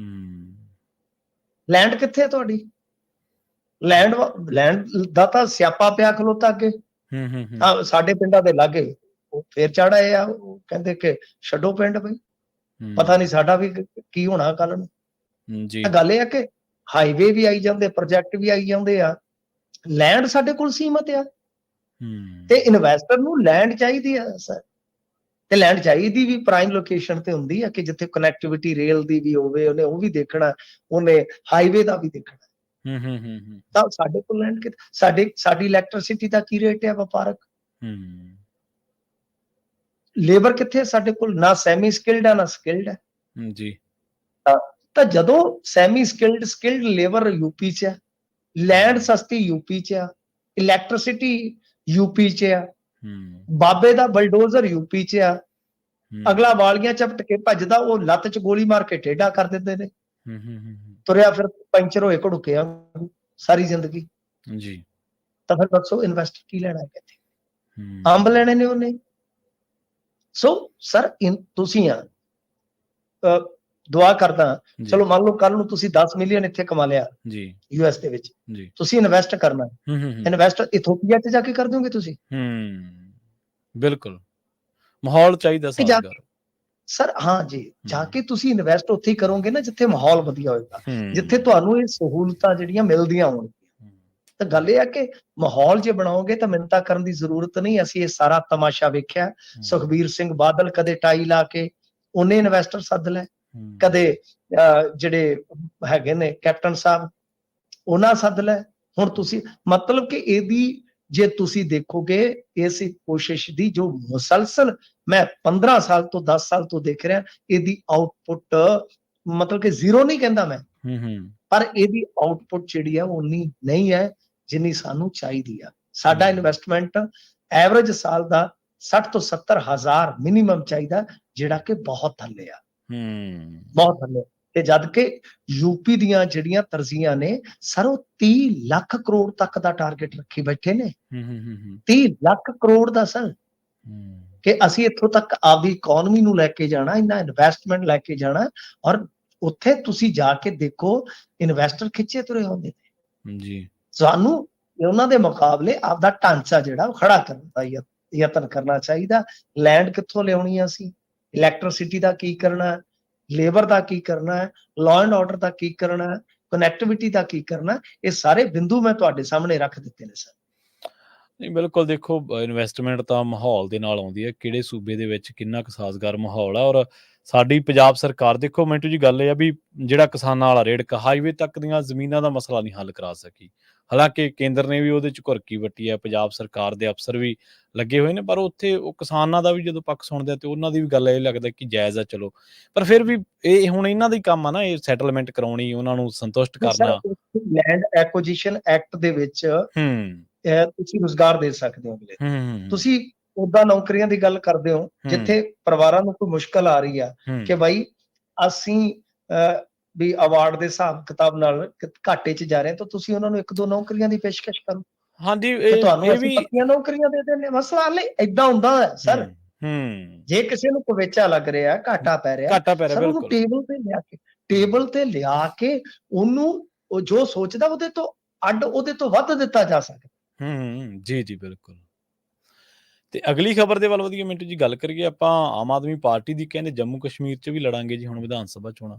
ਹੂੰ। ਲੈਂਡ ਕਿੱਥੇ ਤੁਹਾਡੀ? ਲੈਂਡ ਲੈਂਡ ਦਾ ਤਾਂ ਸਿਆਪਾ ਪਿਆ ਖਲੋਤਾ ਅੱਗੇ। ਹੂੰ ਹੂੰ ਸਾਡੇ ਪਿੰਡਾਂ ਦੇ ਲਾਗੇ। ਉਹ ਫੇਰ ਚੜ ਆਏ ਆ ਉਹ ਕਹਿੰਦੇ ਕਿ ਛੱਡੋ ਪਿੰਡ ਬਈ। ਪਤਾ ਨਹੀਂ ਸਾਡਾ ਵੀ ਕ- ਹੋਣਾ ਕੱਲ ਨੂੰ। ਜੀ। ਗੱਲ ਇਹ ਆ ਕਿ ਹਾਈਵੇ ਵੀ ਆਈ ਜਾਂਦੇ ਪ੍ਰੋਜੈਕਟ ਵੀ ਆਈ ਜਾਂਦੇ ਆ। ਲੈਂਡ ਸਾਡੇ ਕੋਲ ਸੀਮਤ ਆ। ਤੇ ਇਨਵੈਸਟਰ ਨੂੰ ਲੈਂਡ ਚਾਹੀਦੀ ਆ ਸਰ ਤੇ ਲੈਂਡ ਚਾਹੀਦੀ ਵੀ ਪ੍ਰਾਈਮ ਲੋਕੇਸ਼ਨ ਤੇ ਹੁੰਦੀ ਆ ਕਿ ਜਿੱਥੇ ਕਨੈਕਟੀਵਿਟੀ ਰੇਲ ਦੀ ਵੀ ਹੋਵੇ ਉਹਨੇ ਉਹ ਵੀ ਦੇਖਣਾ ਉਹਨੇ ਹਾਈਵੇ ਦਾ ਵੀ ਦੇਖਣਾ। ਹੂੰ ਹੂੰ ਹੂੰ ਤਾਂ ਸਾਡੇ ਕੋਲ ਲੈਂਡ ਕਿ ਸਾਡੇ ਸਾਡੀ ਇਲੈਕਟ੍ਰਿਸਿਟੀ ਦਾ ਕੀ ਰੇਟ ਹੈ ਵਪਾਰਕ? ਹੂੰ। ਲੇਬਰ ਕਿੱਥੇ ਸਾਡੇ ਕੋਲ? ਨਾ ਸੈਮੀ ਸਕਿਲਡ ਹੈ ਨਾ ਸਕਿਲਡ ਹੈ ਹੂੰ, ਜੀ। ਤਾਂ ਜਦੋਂ semi skilled skilled labour UP ਚ ਹੈ ਲੈਂਡ ਸਸਤੀ ਯੂਪੀ ਚ ਆ ਇਲੈਕਟ੍ਰਿਸਿਟੀ ਯੂਪੀ ਚ ਆ। ਬਾਬੇ ਦਾ ਬਲਡੋਜ਼ਰ ਯੂਪੀ ਚ ਆ। ਅਗਲਾ ਵਾਲੀਆਂ ਚਪਟ ਕੇ ਭੱਜਦਾ ਉਹ ਲੱਤ ਚ ਗੋਲੀ ਮਾਰ ਕੇ ਟੇਢਾ ਕਰ ਦਿੰਦੇ ਨੇ। ਹੂੰ ਹੂੰ ਹੂੰ, ਹੂੰ, ਤੁਰਿਆ ਫਿਰ ਪੈਂਚਰ ਹੋਏ ਘੜੁਕਿਆ ਸਾਰੀ ਜ਼ਿੰਦਗੀ। ਜੀ। ਤਾਂ ਫਿਰ ਦੱਸੋ ਇਨਵੈਸਟਰ ਕੀ ਲੈਣਾ ਹੂੰ ਅੰਬ ਲੈਣੇ ਨੇ ਉਹਨੇ। ਸੋ ਸਰ ਤੁਸੀਂ ਆ। ਦੁਆ ਕਰਦਾ ਚਲੋ ਮੰਨ ਲਓ ਕੱਲ ਨੂੰ ਤੁਸੀਂ 10 ਮਿਲੀਅਨ ਇੱਥੇ ਕਮਾ ਲਿਆ ਜੀ। ਯੂਐਸ ਦੇ ਵਿੱਚ। ਜੀ। ਤੁਸੀਂ ਇਨਵੈਸਟ ਕਰਨਾ। ਇਨਵੈਸਟ ਇਥੋਪੀਆ ਚ ਜਾ ਕੇ ਕਰ ਦੋਗੇ ਤੁਸੀਂ? ਹੂੰ ਬਿਲਕੁਲ। ਮਾਹੌਲ ਚਾਹੀਦਾ ਤੇ ਸਾਜ਼ਗਾਰ ਸਰ ਹਾਂ ਜੀ ਜਾ। ਕੇ ਤੁਸੀਂ ਇਨਵੈਸਟ ਉੱਥੇ ਹੀ ਕਰੋਗੇ ਨਾ ਜਿੱਥੇ ਮਾਹੌਲ ਵਧੀਆ ਹੋਏਗਾ। ਜਿੱਥੇ ਤੁਹਾਨੂੰ ਇਹ ਸਹੂਲਤਾਂ ਜਿਹੜੀਆਂ ਮਿਲਦੀਆਂ ਹੋਣ। ਹੂੰ, ਤਾਂ ਗੱਲ ਇਹ ਆ ਕਿ ਮਾਹੌਲ ਜੇ ਬਣਾਓਗੇ ਤਾਂ ਮਿੰਤਾ ਕਰਨ ਦੀ ਜ਼ਰੂਰਤ ਨਹੀਂ ਅਸੀਂ ਇਹ ਸਾਰਾ ਤਮਾਸ਼ਾ ਵੇਖਿਆ। ਸੁਖਬੀਰ ਸਿੰਘ ਬਾਦਲ ਕਦੇ ਟਾਈ ਲਾ ਕੇ ਉਹਨੇ ਇਨਵੈਸਟਰ ਸੱਦ ਲੈ ਕਦੇ ਜਿਹੜੇ ਹੈਗੇ ਨੇ ਕੈਪਟਨ ਸਾਹਿਬ ਉਹਨਾਂ ਸੱਦ ਲੈ। ਹੁਣ ਤੁਸੀਂ ਮਤਲਬ ਕਿ ਇਹਦੀ ਜੇ ਤੁਸੀਂ ਦੇਖੋਗੇ ਇਸ ਕੋਸ਼ਿਸ਼ ਦੀ ਜੋ ਮੁਸਲਸਲ ਮੈਂ 15 ਸਾਲ ਤੋਂ 10 ਸਾਲ ਤੋਂ ਦੇਖ ਰਿਹਾ ਇਹਦੀ ਆਉਟਪੁੱਟ ਮਤਲਬ ਕਿ ਜ਼ੀਰੋ ਨਹੀਂ ਕਹਿੰਦਾ ਮੈਂ। ਹੂੰ ਹੂੰ। ਪਰ ਇਹਦੀ ਆਉਟਪੁੱਟ ਜਿਹੜੀ ਆ ਉਹ ਉਨੀ ਨਹੀਂ ਹੈ ਜਿੰਨੀ ਸਾਨੂੰ ਚਾਹੀਦੀ ਆ। ਸਾਡਾ। ਇਨਵੈਸਟਮੈਂਟ ਐਵਰੇਜ ਸਾਲ ਦਾ 60 ਤੋਂ 70 ਹਜ਼ਾਰ ਮਿਨੀਮਮ ਚਾਹੀਦਾ ਜਿਹੜਾ ਕਿ ਬਹੁਤ ਥੱਲੇ ਆ। ਹੂੰ। ਬਹੁਤ ਥੱਲੇ ਤੇ ਜਦ ਕਿ ਯੂਪੀ ਦੀਆਂ ਜਿਹੜੀਆਂ ਤਰਜ਼ੀਆਂ ਨੇ ਸਰ ਉਹ 30 ਲੱਖ ਕਰੋੜ ਤੱਕ ਦਾ ਟਾਰਗੇਟ ਰੱਖੀ ਬੈਠੇ ਨੇ। ਹੂੰ ਹੂੰ ਹੂੰ, ਹੂੰ। 30 ਲੱਖ ਕਰੋੜ ਦਾ ਸਰ। ਹੂੰ। ਕਿ ਅਸੀਂ ਇੱਥੋਂ ਤੱਕ ਆਪਦੀ ਇਕਨੋਮੀ ਨੂੰ ਲੈ ਕੇ ਜਾਣਾ ਇੰਨਾ ਇਨਵੈਸਟਮੈਂਟ ਲੈ ਕੇ ਜਾਣਾ ਔਰ ਉੱਥੇ ਤੁਸੀਂ ਜਾ ਕੇ ਦੇਖੋ ਇਨਵੈਸਟਰ ਖਿੱਚੇ ਤੁਰੇ ਹੁੰਦੇ ਨੇ। ਜੀ। ਸਾਨੂੰ ਉਹਨਾਂ ਦੇ ਮੁਕਾਬਲੇ ਆਪਦਾ ਢਾਂਚਾ ਜਿਹੜਾ ਉਹ ਖੜਾ ਕਰਨ ਦਾ ਯਤ- ਯਤਨ ਕਰਨਾ ਚਾਹੀਦਾ। ਲੈਂਡ ਕਿੱਥੋਂ ਲਿਆਉਣੀ ਆ ਅਸੀਂ? ਇਲੈਕਟ੍ਰਿਸਿਟੀ ਦਾ ਕੀ ਕਰਨਾ ਲੇਬਰ ਦਾ ਕੀ ਕਰਨਾ ਹੈ ਲਾਅ ਐਂਡ ਆਰਡਰ ਦਾ ਕੀ ਕਰਨਾ ਹੈ ਕਨੈਕਟੀਵਿਟੀ ਦਾ ਕੀ ਕਰਨਾ ਇਹ ਸਾਰੇ ਬਿੰਦੂ ਮੈਂ ਤੁਹਾਡੇ ਸਾਹਮਣੇ ਰੱਖ ਦਿੱਤੇ ਨੇ ਸਰ। ਨਹੀਂ, ਬਿਲਕੁਲ ਦੇਖੋ ਇਨਵੈਸਟਮੈਂਟ ਤਾਂ ਮਾਹੌਲ ਦੇ ਨਾਲ ਆਉਂਦੀ ਹੈ, ਕਿਹੜੇ ਸੂਬੇ ਦੇ ਵਿੱਚ ਕਿੰਨਾ ਕੁ ਸਾਜ਼ਗਾਰ ਮਾਹੌਲ ਆ ਔਰ ਸਾਡੀ ਪੰਜਾਬ ਸਰਕਾਰ, ਦੇਖੋ ਮਿੰਟੂ ਜੀ ਗੱਲ ਇਹ ਆ ਵੀ ਜਿਹੜਾ ਕਿਸਾਨਾਂ ਵਾਲਾ ਰੇੜਕ ਹਾਈਵੇ ਤੱਕ ਦੀਆਂ ਜ਼ਮੀਨਾਂ ਦਾ ਮਸਲਾ ਨਹੀਂ ਹੱਲ ਕਰਾ ਸਕੀ। ਹਾਲਾਂਕਿ ਕੇਂਦਰ ਨੇ ਵੀ ਉਹਦੇ ਚ ਘੁਰਕੀ ਵੱਟੀ ਹੈ ਪੰਜਾਬ ਸਰਕਾਰ ਦੇ ਅਫਸਰ ਵੀ ਲੱਗੇ ਹੋਏ ਨੇ ਪਰ ਉੱਥੇ ਉਹ ਕਿਸਾਨਾਂ ਦਾ ਵੀ ਜਦੋਂ ਪੱਖ ਸੁਣਦੇ ਆ ਤੇ ਉਹਨਾਂ ਦੀ ਵੀ ਗੱਲ ਇਹ ਲੱਗਦਾ ਕਿ ਜਾਇਜ਼ ਆ ਚਲੋ। ਪਰ ਫਿਰ ਵੀ ਇਹ ਹੁਣ ਇਹਨਾਂ ਦਾ ਹੀ ਕੰਮ ਆ ਨਾ ਇਹ ਸੈਟਲਮੈਂਟ ਕਰਾਉਣੀ ਉਹਨਾਂ ਨੂੰ ਸੰਤੁਸ਼ਟ ਕਰਨਾ। ਲੈਂਡ ਐਕੁਜੀਸ਼ਨ ਐਕਟ ਦੇ ਵਿੱਚ ਹੂੰ। ਤੁਸੀਂ ਰੋਜ਼ਗਾਰ ਦੇ ਸਕਦੇ ਹੋ ਅਗਲੇ। ਤੁਸੀਂ ਉਦਾਂ ਨੌਕਰੀਆਂ ਦੀ ਗੱਲ ਕਰਦੇ ਹੋ ਜਿੱਥੇ ਪਰਿਵਾਰਾਂ ਨੂੰ ਕੋਈ ਮੁਸ਼ਕਲ ਆ ਰਹੀ ਆ ਕਿ ਭਾਈ ਅਸੀਂ ਵੀ ਅਵਾਰਡ ਦੇ ਹਿਸਾਬ ਕਿਤਾਬ ਨਾਲ ਘਾਟੇ 'ਚ ਜਾ ਰਹੇ ਤਾਂ ਤੁਸੀਂ ਉਹਨਾਂ ਨੂੰ ਇੱਕ ਦੋ ਨੌਕਰੀਆਂ ਦੀ ਪੇਸ਼ਕਸ਼ ਕਰੋ। ਹਾਂਜੀ ਇਹ ਤੁਹਾਨੂੰ ਇਹ ਅਸੀਂ ਵੀ ਪੱਕੀਆਂ ਨੌਕਰੀਆਂ ਦੇ ਦਿੰਦੇ ਮਸਲਾ ਹੱਲ ਇਦਾਂ ਹੁੰਦਾ ਹੈ ਸਰ। ਹੂੰ, ਜੇ ਕਿਸੇ ਨੂੰ ਕਵੇਚਾ ਲੱਗ ਰਿਹਾ ਘਾਟਾ ਪੈ ਰਿਹਾ ਘਾਟਾ ਪੈ ਰਿਹਾ ਬਿਲਕੁਲ। ਟੇਬਲ ਤੇ ਲਿਆ ਕੇ ਟੇਬਲ ਤੇ ਲਿਆ ਕੇ ਉਹਨੂੰ ਉਹ ਜੋ ਸੋਚਦਾ ਉਹਦੇ ਤੋਂ ਅੱਡ ਉਹਦੇ ਤੋਂ ਵੱਧ ਦਿੱਤਾ ਜਾ ਸਕਦਾ ਹੂੰ ਹੂੰ, ਜੀ ਜੀ ਬਿਲਕੁਲ। ਤੇ ਅਗਲੀ ਖਬਰ ਦੇ ਵੱਲ ਵਧੀਆ ਮਿੰਟੂ ਜੀ ਗੱਲ ਕਰੀਏ ਆਪਾਂ ਆਮ ਆਦਮੀ ਪਾਰਟੀ ਦੀ ਕਹਿੰਦੇ ਜੰਮੂ ਕਸ਼ਮੀਰ 'ਚ ਵੀ ਲੜਾਂਗੇ ਜੀ ਹੁਣ ਵਿਧਾਨ ਸਭਾ ਚੋਣਾਂ।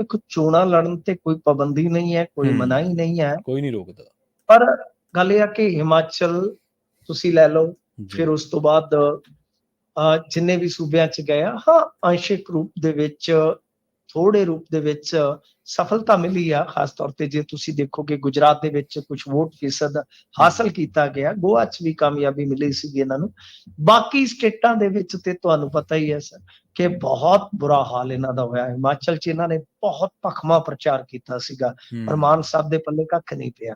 ਦੇਖੋ ਚੋਣਾਂ ਲੜਨ ਤੇ ਕੋਈ ਪਾਬੰਦੀ ਨਹੀਂ ਹੈ ਕੋਈ। ਮਨਾਹੀ ਨਹੀਂ ਹੈ। ਕੋਈ ਨਹੀਂ ਰੋਕਦਾ। ਪਰ ਗੱਲ ਇਹ ਆ ਕਿ ਹਿਮਾਚਲ ਤੁਸੀਂ ਲੈ ਲਓ ਫਿਰ ਉਸ ਤੋਂ ਬਾਅਦ ਜਿੰਨੇ ਵੀ ਸੂਬਿਆਂ ਚ ਗਏ ਹਾਂ ਅੰਸ਼ਿਕ ਰੂਪ ਦੇ ਵਿੱਚ ਥੋੜੇ ਰੂਪ ਦੇ ਵਿੱਚ ਸਫਲਤਾ ਮਿਲੀ ਆ ਖਾਸ ਤੌਰ ਤੇ ਜੇ ਤੁਸੀਂ ਦੇਖੋਗੇ ਗੁਜਰਾਤ ਦੇ ਵਿੱਚ ਕੁਝ ਵੋਟ ਫੀਸਦ ਹਾਸਲ ਕੀਤਾ ਗਿਆ ਗੋਆ 'ਚ ਵੀ ਕਾਮਯਾਬੀ ਮਿਲੀ ਸੀ ਇਹਨਾਂ ਨੂੰ। ਬਾਕੀ ਸਟੇਟਾਂ ਦੇ ਵਿੱਚ ਤੇ ਤੁਹਾਨੂੰ ਪਤਾ ਹੀ ਹੈ ਸਰ ਕਿ ਬਹੁਤ ਬੁਰਾ ਹਾਲ ਇਹਨਾਂ ਦਾ ਹੋਇਆ। ਹਿਮਾਚਲ 'ਚ ਇਹਨਾਂ ਨੇ ਬਹੁਤ ਭਖਮਾ ਪ੍ਰਚਾਰ ਕੀਤਾ ਸੀਗਾ। ਹੂੰ, ਪਰ ਮਾਨ ਸਾਹਿਬ ਦੇ ਪੱਲੇ ਕੱਖ ਨਹੀਂ ਪਿਆ।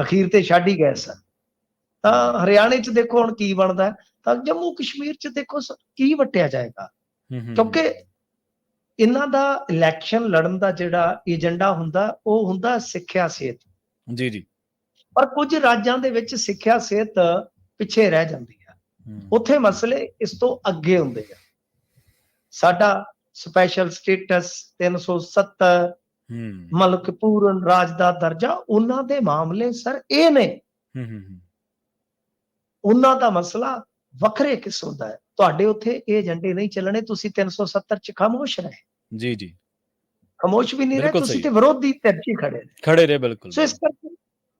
ਅਖੀਰ ਤੇ ਛੱਡ ਹੀ ਗਏ ਸਨ ਤਾਂ ਹਰਿਆਣੇ 'ਚ ਦੇਖੋ ਹੁਣ ਕੀ ਬਣਦਾ ਤਾਂ ਜੰਮੂ ਕਸ਼ਮੀਰ 'ਚ ਦੇਖੋ ਕੀ ਵਟਿਆ ਜਾਏਗਾ। ਕਿਉਂਕਿ ਇਹਨਾਂ ਦਾ ਇਲੈਕਸ਼ਨ ਲੜਨ ਦਾ ਜਿਹੜਾ ਏਜੰਡਾ ਹੁੰਦਾ ਉਹ ਹੁੰਦਾ ਸਿੱਖਿਆ ਸਿਹਤ। ਜੀ ਜੀ। ਪਰ ਕੁਝ ਰਾਜਾਂ ਦੇ ਵਿੱਚ ਸਿੱਖਿਆ ਸਿਹਤ ਪਿੱਛੇ ਰਹਿ ਜਾਂਦੀ ਹੈ। ਉੱਥੇ ਮਸਲੇ ਇਸ ਤੋਂ ਅੱਗੇ ਹੁੰਦੇ ਆ। ਸਾਡਾ ਸਪੈਸ਼ਲ ਸਟੇਟਸ 370 ਹੂੰ, ਮਤਲਬ ਕਿ ਪੂਰਨ ਰਾਜ ਦਾ ਦਰਜਾ ਉਹਨਾਂ ਦੇ ਮਾਮਲੇ ਸਰ ਇਹ ਨੇ। ਉਹਨਾਂ ਦਾ ਮਸਲਾ ਵੱਖਰੇ ਕਿਸਮ ਦਾ ਹੈ? ਤੁਹਾਡੇ ਉੱਥੇ ਇਹ ਏਜੰਡੇ ਨਹੀਂ ਚੱਲਣੇ ਤੁਸੀਂ 370 ਚ ਖਾਮੋਸ਼ ਰਹੇ। ਜੀ ਜੀ। ਖਾਮੋਸ਼ ਵੀ ਨਹੀਂ ਰਹੇ ਤੁਸੀਂ। ਤੇ ਵਿਰੋਧੀ ਧਿਰ 'ਚ ਹੀ ਖੜੇ ਨੇ ਖੜੇ ਰਹੇ ਬਿਲਕੁਲ। ਸੋ ਇਸ ਕਰਕੇ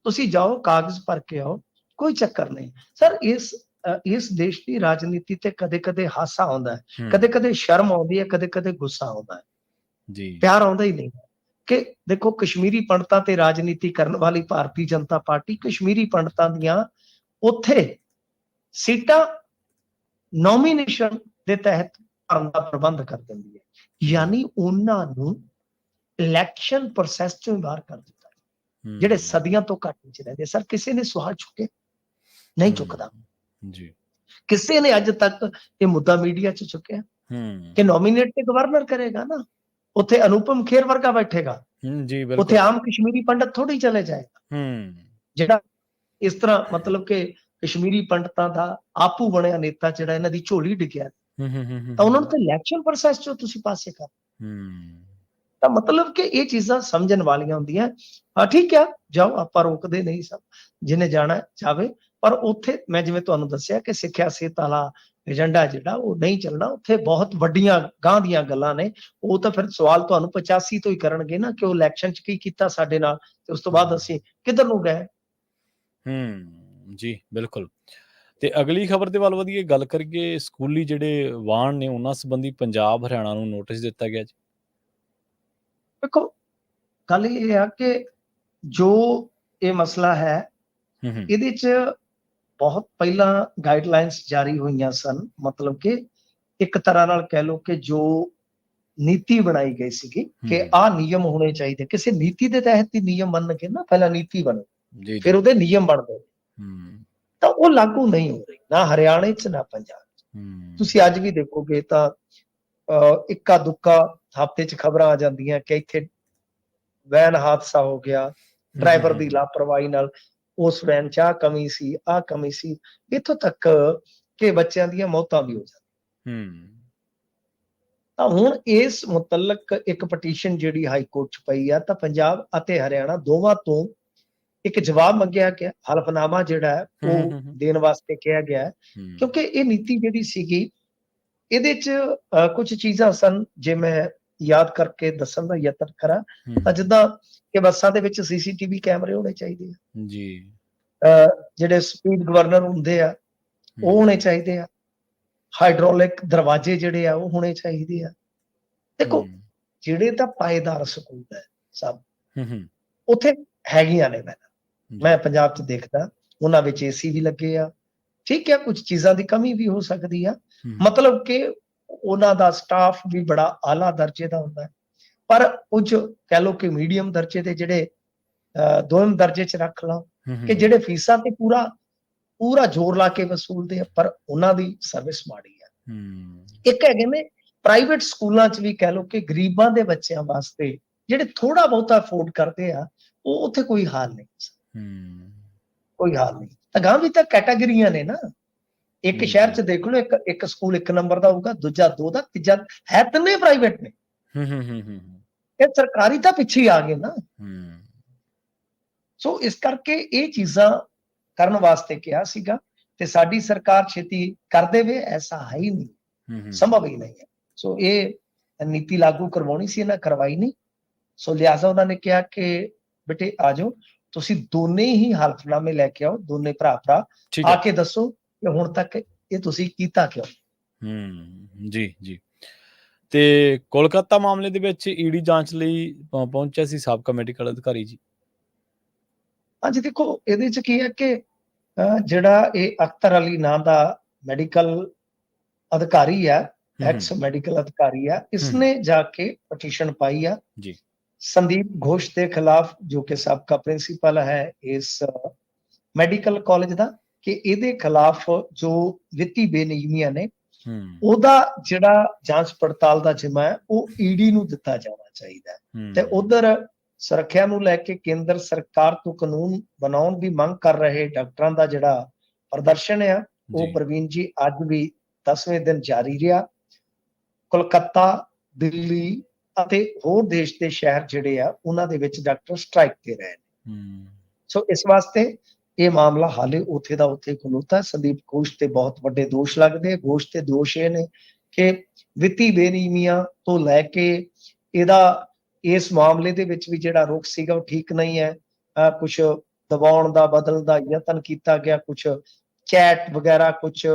ਤੁਸੀਂ ਜਾਓ ਕਾਗਜ਼ ਭਰ ਕੇ ਆਓ ਕੋਈ ਚੱਕਰ ਨਹੀਂ। ਸਰ ਇਸ ਇਸ ਦੇਸ਼ ਦੀ ਰਾਜਨੀਤੀ ਤੇ ਕਦੇ-ਕਦੇ ਹਾਸਾ ਆਉਂਦਾ ਹੂੰ, ਕਦੇ-ਕਦੇ ਸ਼ਰਮ ਆਉਂਦੀ ਹੈ ਕਦੇ-ਕਦੇ ਗੁੱਸਾ ਆਉਂਦਾ ਹੈ। ਜੀ। ਪਿਆਰ ਆਉਂਦਾ ਹੀ ਨਹੀਂ। ਕਿ ਦੇਖੋ ਕਸ਼ਮੀਰੀ ਪੰਡਤਾਂ ਤੇ ਰਾਜਨੀਤੀ ਕਰਨ ਵਾਲੀ ਭਾਰਤੀ ਜਨਤਾ ਪਾਰਟੀ ਕਸ਼ਮੀਰੀ ਪੰਡਤਾਂ ਦੀਆਂ ਉੱਥੇ ਸੀਟਾਂ ਨੋਮੀਨੇਸ਼ਨ ਦੇ ਤਹਿਤ ਭਰਨ ਦਾ ਪ੍ਰਬੰਧ ਕਰ ਦਿੰਦੀ ਹੈ। ਯਾਨੀ ਉਹਨਾਂ ਨੂੰ ਇਲੈਕਸ਼ਨ ਪ੍ਰੋਸੈਸ ਚੋਂ ਹੀ ਬਾਹਰ ਕਰ ਦਿੱਤਾ ਹੂੰ, ਜਿਹੜੇ ਸਦੀਆਂ ਤੋਂ ਘੱਟ ਵਿੱਚ ਰਹਿੰਦੇ ਸਰ ਕਿਸੇ ਨੇ ਸਵਾਲ ਚੁੱਕੇ? ਨਹੀਂ ਚੁੱਕਦਾ। ਜੀ। ਕਿਸੇ ਨੇ ਅੱਜ ਤੱਕ ਇਹ ਮੁੱਦਾ ਮੀਡੀਆ 'ਚ ਚੁੱਕਿਆ? ਹੂੰ। ਕਿ ਨੋਮੀਨੇਟ ਤੇ ਗਵਰਨਰ ਕਰੇਗਾ ਨਾ? ਉੱਥੇ ਅਨੁਪਮ ਖੇਰ ਵਰਗਾ ਬੈਠੇਗਾ। ਹੂੰ, ਜੀ ਉੱਥੇ ਬਿਲਕੁਲ। ਆਮ ਕਸ਼ਮੀਰੀ ਪੰਡਤ ਥੋੜੀ ਚਲੇ ਜਾਏਗਾ। ਹੂੰ। ਜਿਹੜਾ ਇਸ ਤਰ੍ਹਾਂ ਮਤਲਬ ਕਿ ਕਸ਼ਮੀਰੀ ਪੰਡਤਾਂ ਦਾ ਆਪੂ ਬਣਿਆ ਨੇਤਾ ਜਿਹੜਾ ਇਹਨਾਂ ਦੀ ਝੋਲੀ ਡਿੱਗਿਆ। ਹੂੰ, ਹੂੰ, ਹੂੰ, ਹੂੰ, ਤਾਂ ਉਹਨਾਂ ਨੂੰ ਤਾਂ ਇਲੈਕਸ਼ਨ ਪ੍ਰੋਸੈਸ ਚੋਂ ਤੁਸੀਂ ਪਾਸੇ ਕਰ। ਹੂੰ। ਤਾਂ ਮਤਲਬ ਕਿ ਇਹ ਚੀਜ਼ਾਂ ਸਮਝਣ ਵਾਲੀਆਂ ਹੁੰਦੀਆਂ। ਹਾਂ ਠੀਕ ਆ ਜਾਓ ਆਪਾਂ ਰੋਕਦੇ ਨਹੀਂ ਸਭ। ਜਿਹਨੇ ਜਾਣਾ ਜਾਵੇ। ਪਰ ਉੱਥੇ ਮੈਂ ਜਿਵੇਂ ਤੁਹਾਨੂੰ ਦੱਸਿਆ ਕਿ ਸਿੱਖਿਆ ਸਿਹਤ ਵਾਲਾ ਏਜੰਡਾ ਜਿਹੜਾ ਉਹ ਨਹੀਂ ਚੱਲਣਾ। ਉੱਥੇ ਬਹੁਤ ਵੱਡੀਆਂ ਗਾਂ ਦੀਆਂ ਗੱਲਾਂ ਨੇ। ਉਹ ਤਾਂ ਫਿਰ ਸਵਾਲ ਤੁਹਾਨੂੰ 85 ਤੋਂ ਹੀ ਕਰਨਗੇ ਨਾ ਕਿ ਉਹ ਇਲੈਕਸ਼ਨ 'ਚ ਕੀ ਕੀਤਾ ਸਾਡੇ ਨਾਲ। ਤੇ ਉਸ ਤੋਂ ਬਾਅਦ ਅਸੀਂ ਕਿੱਧਰ ਨੂੰ ਗਏ? ਹੂੰ। ਜੀ ਬਿਲਕੁਲ। ਤੇ ਅਗਲੀ ਖਬਰ ਦੇ ਵੱਲ ਵਧੀਏ ਗੱਲ ਕਰੀਏ ਸਕੂਲੀ ਜਿਹੜੇ ਵਾਹਨ ਨੇ ਉਹਨਾਂ ਸੰਬੰਧੀ ਪੰਜਾਬ ਹਰਿਆਣਾ ਨੂੰ ਨੋਟਿਸ ਦਿੱਤਾ ਗਿਆ ਜੀ। ਦੇਖੋ ਗੱਲ ਇਹ ਆ ਕਿ ਜੋ ਇਹ ਮਸਲਾ ਹੈ ਇਹਦੇ 'ਚ ਬਹੁਤ ਪਹਿਲਾਂ ਗਾਈਡਲਾਈਨਸ ਜਾਰੀ ਹੋਈਆਂ ਸਨ। ਮਤਲਬ ਕਿ ਇੱਕ ਤਰ੍ਹਾਂ ਨਾਲ ਕਹਿ ਲਓ ਕਿ ਜੋ ਨੀਤੀ ਬਣਾਈ ਗਈ ਸੀਗੀ ਕਿ। ਆਹ ਨਿਯਮ ਹੋਣੇ ਚਾਹੀਦੇ। ਕਿਸੇ ਨੀਤੀ ਦੇ ਤਹਿਤ ਹੀ ਨਿਯਮ ਬਣਨਗੇ ਨਾ ਪਹਿਲਾਂ ਨੀਤੀ ਬਣੇ। ਫਿਰ ਉਹਦੇ ਨਿਯਮ ਬਣਦੇ ਤਾਂ ਉਹ ਲਾਗੂ ਨਹੀਂ ਹੋ ਰਹੀ ਨਾ ਹਰਿਆਣੇ 'ਚ ਨਾ ਪੰਜਾਬ 'ਚ। ਤੁਸੀਂ ਅੱਜ ਵੀ ਦੇਖੋਗੇ ਤਾਂ ਇੱਕਾ ਦੁੱਕਾ ਹਫ਼ਤੇ 'ਚ ਖਬਰਾਂ ਆ ਜਾਂਦੀਆਂ ਕਿ ਇੱਥੇ ਵੈਨ ਹਾਦਸਾ ਹੋ ਗਿਆ ਡਰਾਈਵਰ ਦੀ ਲਾਪਰਵਾਹੀ ਨਾਲ ਉਸ ਵੈਨ 'ਚ ਆਹ ਕਮੀ ਸੀ ਆਹ ਕਮੀ ਸੀ। ਇੱਥੋਂ ਤੱਕ ਕਿ ਬੱਚਿਆਂ ਦੀਆਂ ਮੌਤਾਂ ਵੀ ਹੋ ਜਾਂਦੀਆਂ। ਹੂੰ। ਤਾਂ ਹੁਣ ਇਸ ਮੁਤਲਕ ਇੱਕ ਪਟੀਸ਼ਨ ਜਿਹੜੀ ਹਾਈ ਕੋਰਟ 'ਚ ਪਈ ਆ ਤਾਂ ਪੰਜਾਬ ਅਤੇ ਹਰਿਆਣਾ ਦੋਵਾਂ ਤੋਂ ਇੱਕ ਜਵਾਬ ਮੰਗਿਆ ਗਿਆ ਹਲਫਨਾਮਾ ਜਿਹੜਾ ਹੈ ਉਹ। ਦੇਣ ਵਾਸਤੇ ਕਿਹਾ ਗਿਆ ਹੈ। ਕਿਉਂਕਿ ਇਹ ਨੀਤੀ ਜਿਹੜੀ ਸੀਗੀ ਇਹਦੇ 'ਚ ਕੁਝ ਚੀਜ਼ਾਂ ਸਨ ਜੇ ਮੈਂ ਯਾਦ ਕਰਕੇ ਦੱਸਣ ਦਾ ਯਤਨ ਕਰਾਂ ਤਾਂ ਜਿੱਦਾਂ ਕਿ ਬੱਸਾਂ ਦੇ ਵਿੱਚ ਸੀਸੀਟੀਵੀ ਕੈਮਰੇ ਹੋਣੇ ਚਾਹੀਦੇ ਆ। ਜੀ। ਜਿਹੜੇ ਸਪੀਡ ਗਵਰਨਰ ਹੁੰਦੇ ਆ ਉਹ ਹੋਣੇ ਚਾਹੀਦੇ ਆ। ਹਾਈਡ੍ਰੋਲਿਕ ਦਰਵਾਜ਼ੇ ਜਿਹੜੇ ਆ ਉਹ ਹੋਣੇ ਚਾਹੀਦੇ ਆ। ਦੇਖੋ ਜਿਹੜੇ ਤਾਂ ਪਾਏਦਾਰ ਸਕੂਲ ਹੈ ਸਭ। ਹੂੰ ਹੂੰ। ਉੱਥੇ ਹੈਗੀਆਂ ਨੇ ਮੈਂ ਮੈਂ ਪੰਜਾਬ 'ਚ ਦੇਖਦਾ ਉਹਨਾਂ ਵਿੱਚ ਏਸੀ ਵੀ ਲੱਗੇ ਆ। ਠੀਕ ਹੈ ਕੁਝ ਚੀਜ਼ਾਂ ਦੀ ਕਮੀ ਵੀ ਹੋ ਸਕਦੀ ਆ। ਮਤਲਬ ਕਿ ਉਹਨਾਂ ਦਾ ਸਟਾਫ ਵੀ ਬੜਾ ਆਲਾ ਦਰਜੇ ਦਾ ਹੁੰਦਾ ਹੈ। ਪਰ ਕੁਝ ਕਹਿ ਲਓ ਕਿ ਮੀਡੀਅਮ ਦਰਜੇ ਦੇ ਜਿਹੜੇ ਦੋਵੇਂ ਦਰਜੇ 'ਚ ਰੱਖ ਹੂੰ, ਕਿ ਜਿਹੜੇ ਫੀਸਾਂ ਤੇ ਪੂਰਾ ਪੂਰਾ ਜ਼ੋਰ ਲਾ ਕੇ ਵਸੂਲਦੇ ਆ ਪਰ ਉਹਨਾਂ ਦੀ ਸਰਵਿਸ ਮਾੜੀ ਆ। ਇੱਕ ਹੈਗੇ ਨੇ ਪ੍ਰਾਈਵੇਟ ਸਕੂਲਾਂ 'ਚ ਵੀ ਕਹਿ ਲਓ ਕਿ ਗਰੀਬਾਂ ਦੇ ਬੱਚਿਆਂ ਵਾਸਤੇ ਜਿਹੜੇ ਥੋੜਾ ਬਹੁਤਾ ਅਫੋਰਡ ਕਰਦੇ ਆ ਉਹ ਉੱਥੇ ਕੋਈ ਹਾਲ ਨਹੀਂ। ਹੂੰ। ਕੋਈ ਹਾਲ ਨਹੀਂ। ਗਾਂ ਵੀ ਤਾਂ ਕੈਟਾਗਰੀਆਂ ਨੇ ਨਾ। ਇੱਕ। ਸ਼ਹਿਰ 'ਚ ਦੇਖ ਲਓ ਇੱਕ ਇੱਕ ਸਕੂਲ ਇੱਕ ਨੰਬਰ ਦਾ ਹੋਊਗਾ ਦੂਜਾ ਦੋ ਦਾ ਤੀਜਾ ਹੈ ਤਿੰਨੇ ਪ੍ਰਾਈਵੇਟ ਨੇ। ਹੂੰ ਹੂੰ ਹੂੰ ਹੂੰ। ਇਹ ਸਰਕਾਰੀ ਤਾਂ ਪਿੱਛੇ ਆ ਗਏ ਨਾ। ਹੂੰ। ਸੋ ਇਸ ਕਰਕੇ ਇਹ ਚੀਜ਼ਾਂ ਕਰਨ ਵਾਸਤੇ ਕਿਹਾ ਸੀਗਾ ਤੇ ਸਾਡੀ ਸਰਕਾਰ ਛੇਤੀ ਕਰ ਦੇਵੇ ਐਸਾ ਹੈ ਹੀ ਨਹੀਂ। ਸੰਭਵ ਹੀ ਨਹੀਂ ਹੈ। ਸੋ ਇਹ ਨੀਤੀ ਲਾਗੂ ਕਰਵਾਉਣੀ ਸੀ ਇਹਨਾਂ ਕਰਵਾਈ ਨਹੀਂ। ਸੋ ਲਿਆਜ਼ਾ ਉਹਨਾਂ ਨੇ ਕਿਹਾ ਕਿ ਬੇਟੇ ਆ ਜਾਓ ਤੁਸੀਂ ਦੋਨੇ ਹੀ ਹਲਫਨਾਮੇ ਲੈ ਕੇ ਆਓ ਦੋਨੇ ਭਰਾ ਭਰਾ। ਆ ਹੈ। ਕੇ ਦੱਸੋ ਕਿ ਹੁਣ ਤੱਕ ਇਹ ਤੁਸੀਂ ਕੀਤਾ ਕਿਉਂ? ਹੂੰ ਜੀ ਜੀ। ਤੇ ਕੋਲਕਾਤਾ ਮਾਮਲੇ ਦੇ ਵਿੱਚ ਈਡੀ ਜਾਂਚ ਲਈ ਪਹੁੰ- ਪਹੁੰਚਿਆ ਸੀ ਸਾਬਕਾ ਮੈਡੀਕਲ ਅਧਿਕਾਰੀ ਜੀ। ਹਾਂਜੀ ਦੇਖੋ ਇਹਦੇ ਚ ਕੀ ਹੈ ਕਿ ਜਿਹੜਾ ਇਹ ਅਖਤਰ ਅਲੀ ਨਾਂ ਦਾ ਮੈਡੀਕਲ ਅਧਿਕਾਰੀ ਆ ਐਕਸ ਮੈਡੀਕਲ ਅਧਿਕਾਰੀ ਆ ਇਸਨੇ ਜਾ ਕੇ ਪਟੀਸ਼ਨ ਪਾਈ ਆ। ਜੀ। ਸੰਦੀਪ ਘੋਸ਼ ਦੇ ਖਿਲਾਫ ਜੋ ਕਿ ਸਾਬਕਾ ਪ੍ਰਿੰਸੀਪਲ ਹੈ ਇਸ ਮੈਡੀਕਲ ਕਾਲਜ ਦਾ ਕਿ ਇਹਦੇ ਖਿਲਾਫ ਜੋ ਵਿੱਤੀ ਬੇਨਿਯਮੀਆਂ ਨੇ ਹੂੰ। ਉਹਦਾ ਜਿਹੜਾ ਜਾਂਚ ਪੜਤਾਲ ਦਾ ਜਿੰਮਾ ਹੈ ਉਹ ਈਡੀ ਨੂੰ ਦਿੱਤਾ ਜਾਣਾ ਚਾਹੀਦਾ ਹੈ। ਹੂੰ, ਤੇ ਉਧਰ ਸੁਰੱਖਿਆ ਨੂੰ ਲੈ ਕੇ ਕੇਂਦਰ ਸਰਕਾਰ ਤੋਂ ਕਾਨੂੰਨ ਬਣਾਉਣ ਦੀ ਮੰਗ ਕਰ ਰਹੇ ਡਾਕਟਰਾਂ ਦਾ ਜਿਹੜਾ ਪ੍ਰਦਰਸ਼ਨ ਆ ਉਹ ਪ੍ਰਵੀਨ ਜੀ ਅੱਜ ਵੀ 10ਵੇਂ ਦਿਨ ਜਾਰੀ ਰਿਹਾ। ਕੋਲਕਾਤਾ ਦਿੱਲੀ ਅਤੇ ਹੋਰ ਦੇਸ਼ ਦੇ ਸ਼ਹਿਰ ਜਿਹੜੇ ਆ ਉਹਨਾਂ ਦੇ ਵਿੱਚ ਡਾਕਟਰ ਸਟ੍ਰਾਈਕ ਤੇ ਰਹੇ ਨੇ। ਹੂੰ। ਸੋ ਇਸ ਵਾਸਤੇ ਇਹ ਮਾਮਲਾ ਹਾਲੇ ਉੱਥੇ ਦਾ ਉੱਥੇ ਖਲੋਤਾ ਸੰਦੀਪ ਘੋਸ਼ ਤੇ ਬਹੁਤ ਵੱਡੇ ਦੋਸ਼ ਲੱਗਦੇ ਘੋਸ਼ ਤੇ ਦੋਸ਼ ਇਹ ਨੇ ਕਿ ਵਿੱਤੀ ਬੇਨੀਮੀਆਂ ਤੋਂ ਲੈ ਕੇ ਇਹਦਾ ਇਸ ਮਾਮਲੇ ਦੇ ਵਿੱਚ ਵੀ ਜਿਹੜਾ ਰੁਖ ਸੀਗਾ ਉਹ ਠੀਕ ਨਹੀਂ ਹੈ। ਕੁਝ ਦਬਾਉਣ ਦਾ ਬਦਲਣ ਦਾ ਯਤਨ ਕੀਤਾ ਗਿਆ। ਕੁਝ ਚੈਟ ਵਗੈਰਾ ਕੁਝ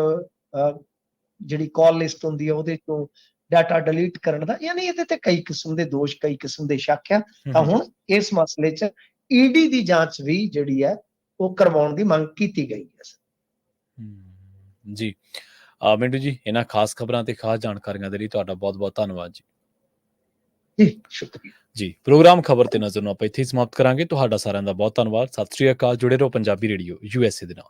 ਜਿਹੜੀ ਕਾਲ ਲਿਸਟ ਹੁੰਦੀ ਹੈ ਉਹਦੇ ਤੋਂ ਡਾਟਾ ਡਿਲੀਟ ਕਰਨ ਦਾ ਯਾਨੀ ਇਹਦੇ ਤੇ ਕਈ ਕਿਸਮ ਦੇ ਦੋਸ਼ ਕਈ ਕਿਸਮ ਦੇ ਸ਼ੱਕ ਆ। ਤਾਂ ਹੁਣ ਇਸ ਮਸਲੇ 'ਚ ਈਡੀ ਦੀ ਜਾਂਚ ਵੀ ਜਿਹੜੀ ਹੈ ਉਹ ਕਰਵਾਉਣ ਦੀ ਮੰਗ ਕੀਤੀ ਗਈ ਹੈ। ਜੀ। ਮਿੰਟੂ ਜੀ ਇਹਨਾਂ ਖਾਸ ਖਬਰਾਂ ਤੇ ਖਾਸ ਜਾਣਕਾਰੀਆਂ ਦੇ ਲਈ ਤੁਹਾਡਾ ਬਹੁਤ-ਬਹੁਤ ਧੰਨਵਾਦ ਜੀ। ਜੀ ਸ਼ੁਕਰੀਆ। ਜੀ ਪ੍ਰੋਗਰਾਮ ਖਬਰ ਤੇ ਨਜ਼ਰ ਨੂੰ ਆਪਾਂ ਇੱਥੇ ਹੀ ਸਮਾਪਤ ਕਰਾਂਗੇ। ਤੁਹਾਡਾ ਸਾਰਿਆਂ ਦਾ ਬਹੁਤ ਧੰਨਵਾਦ। ਸਤਿ ਸ਼੍ਰੀ ਅਕਾਲ ਜੁੜੇ ਰਹੋ ਪੰਜਾਬੀ ਰੇਡੀਓ ਯੂਐਸਏ ਦੇ ਨਾਲ।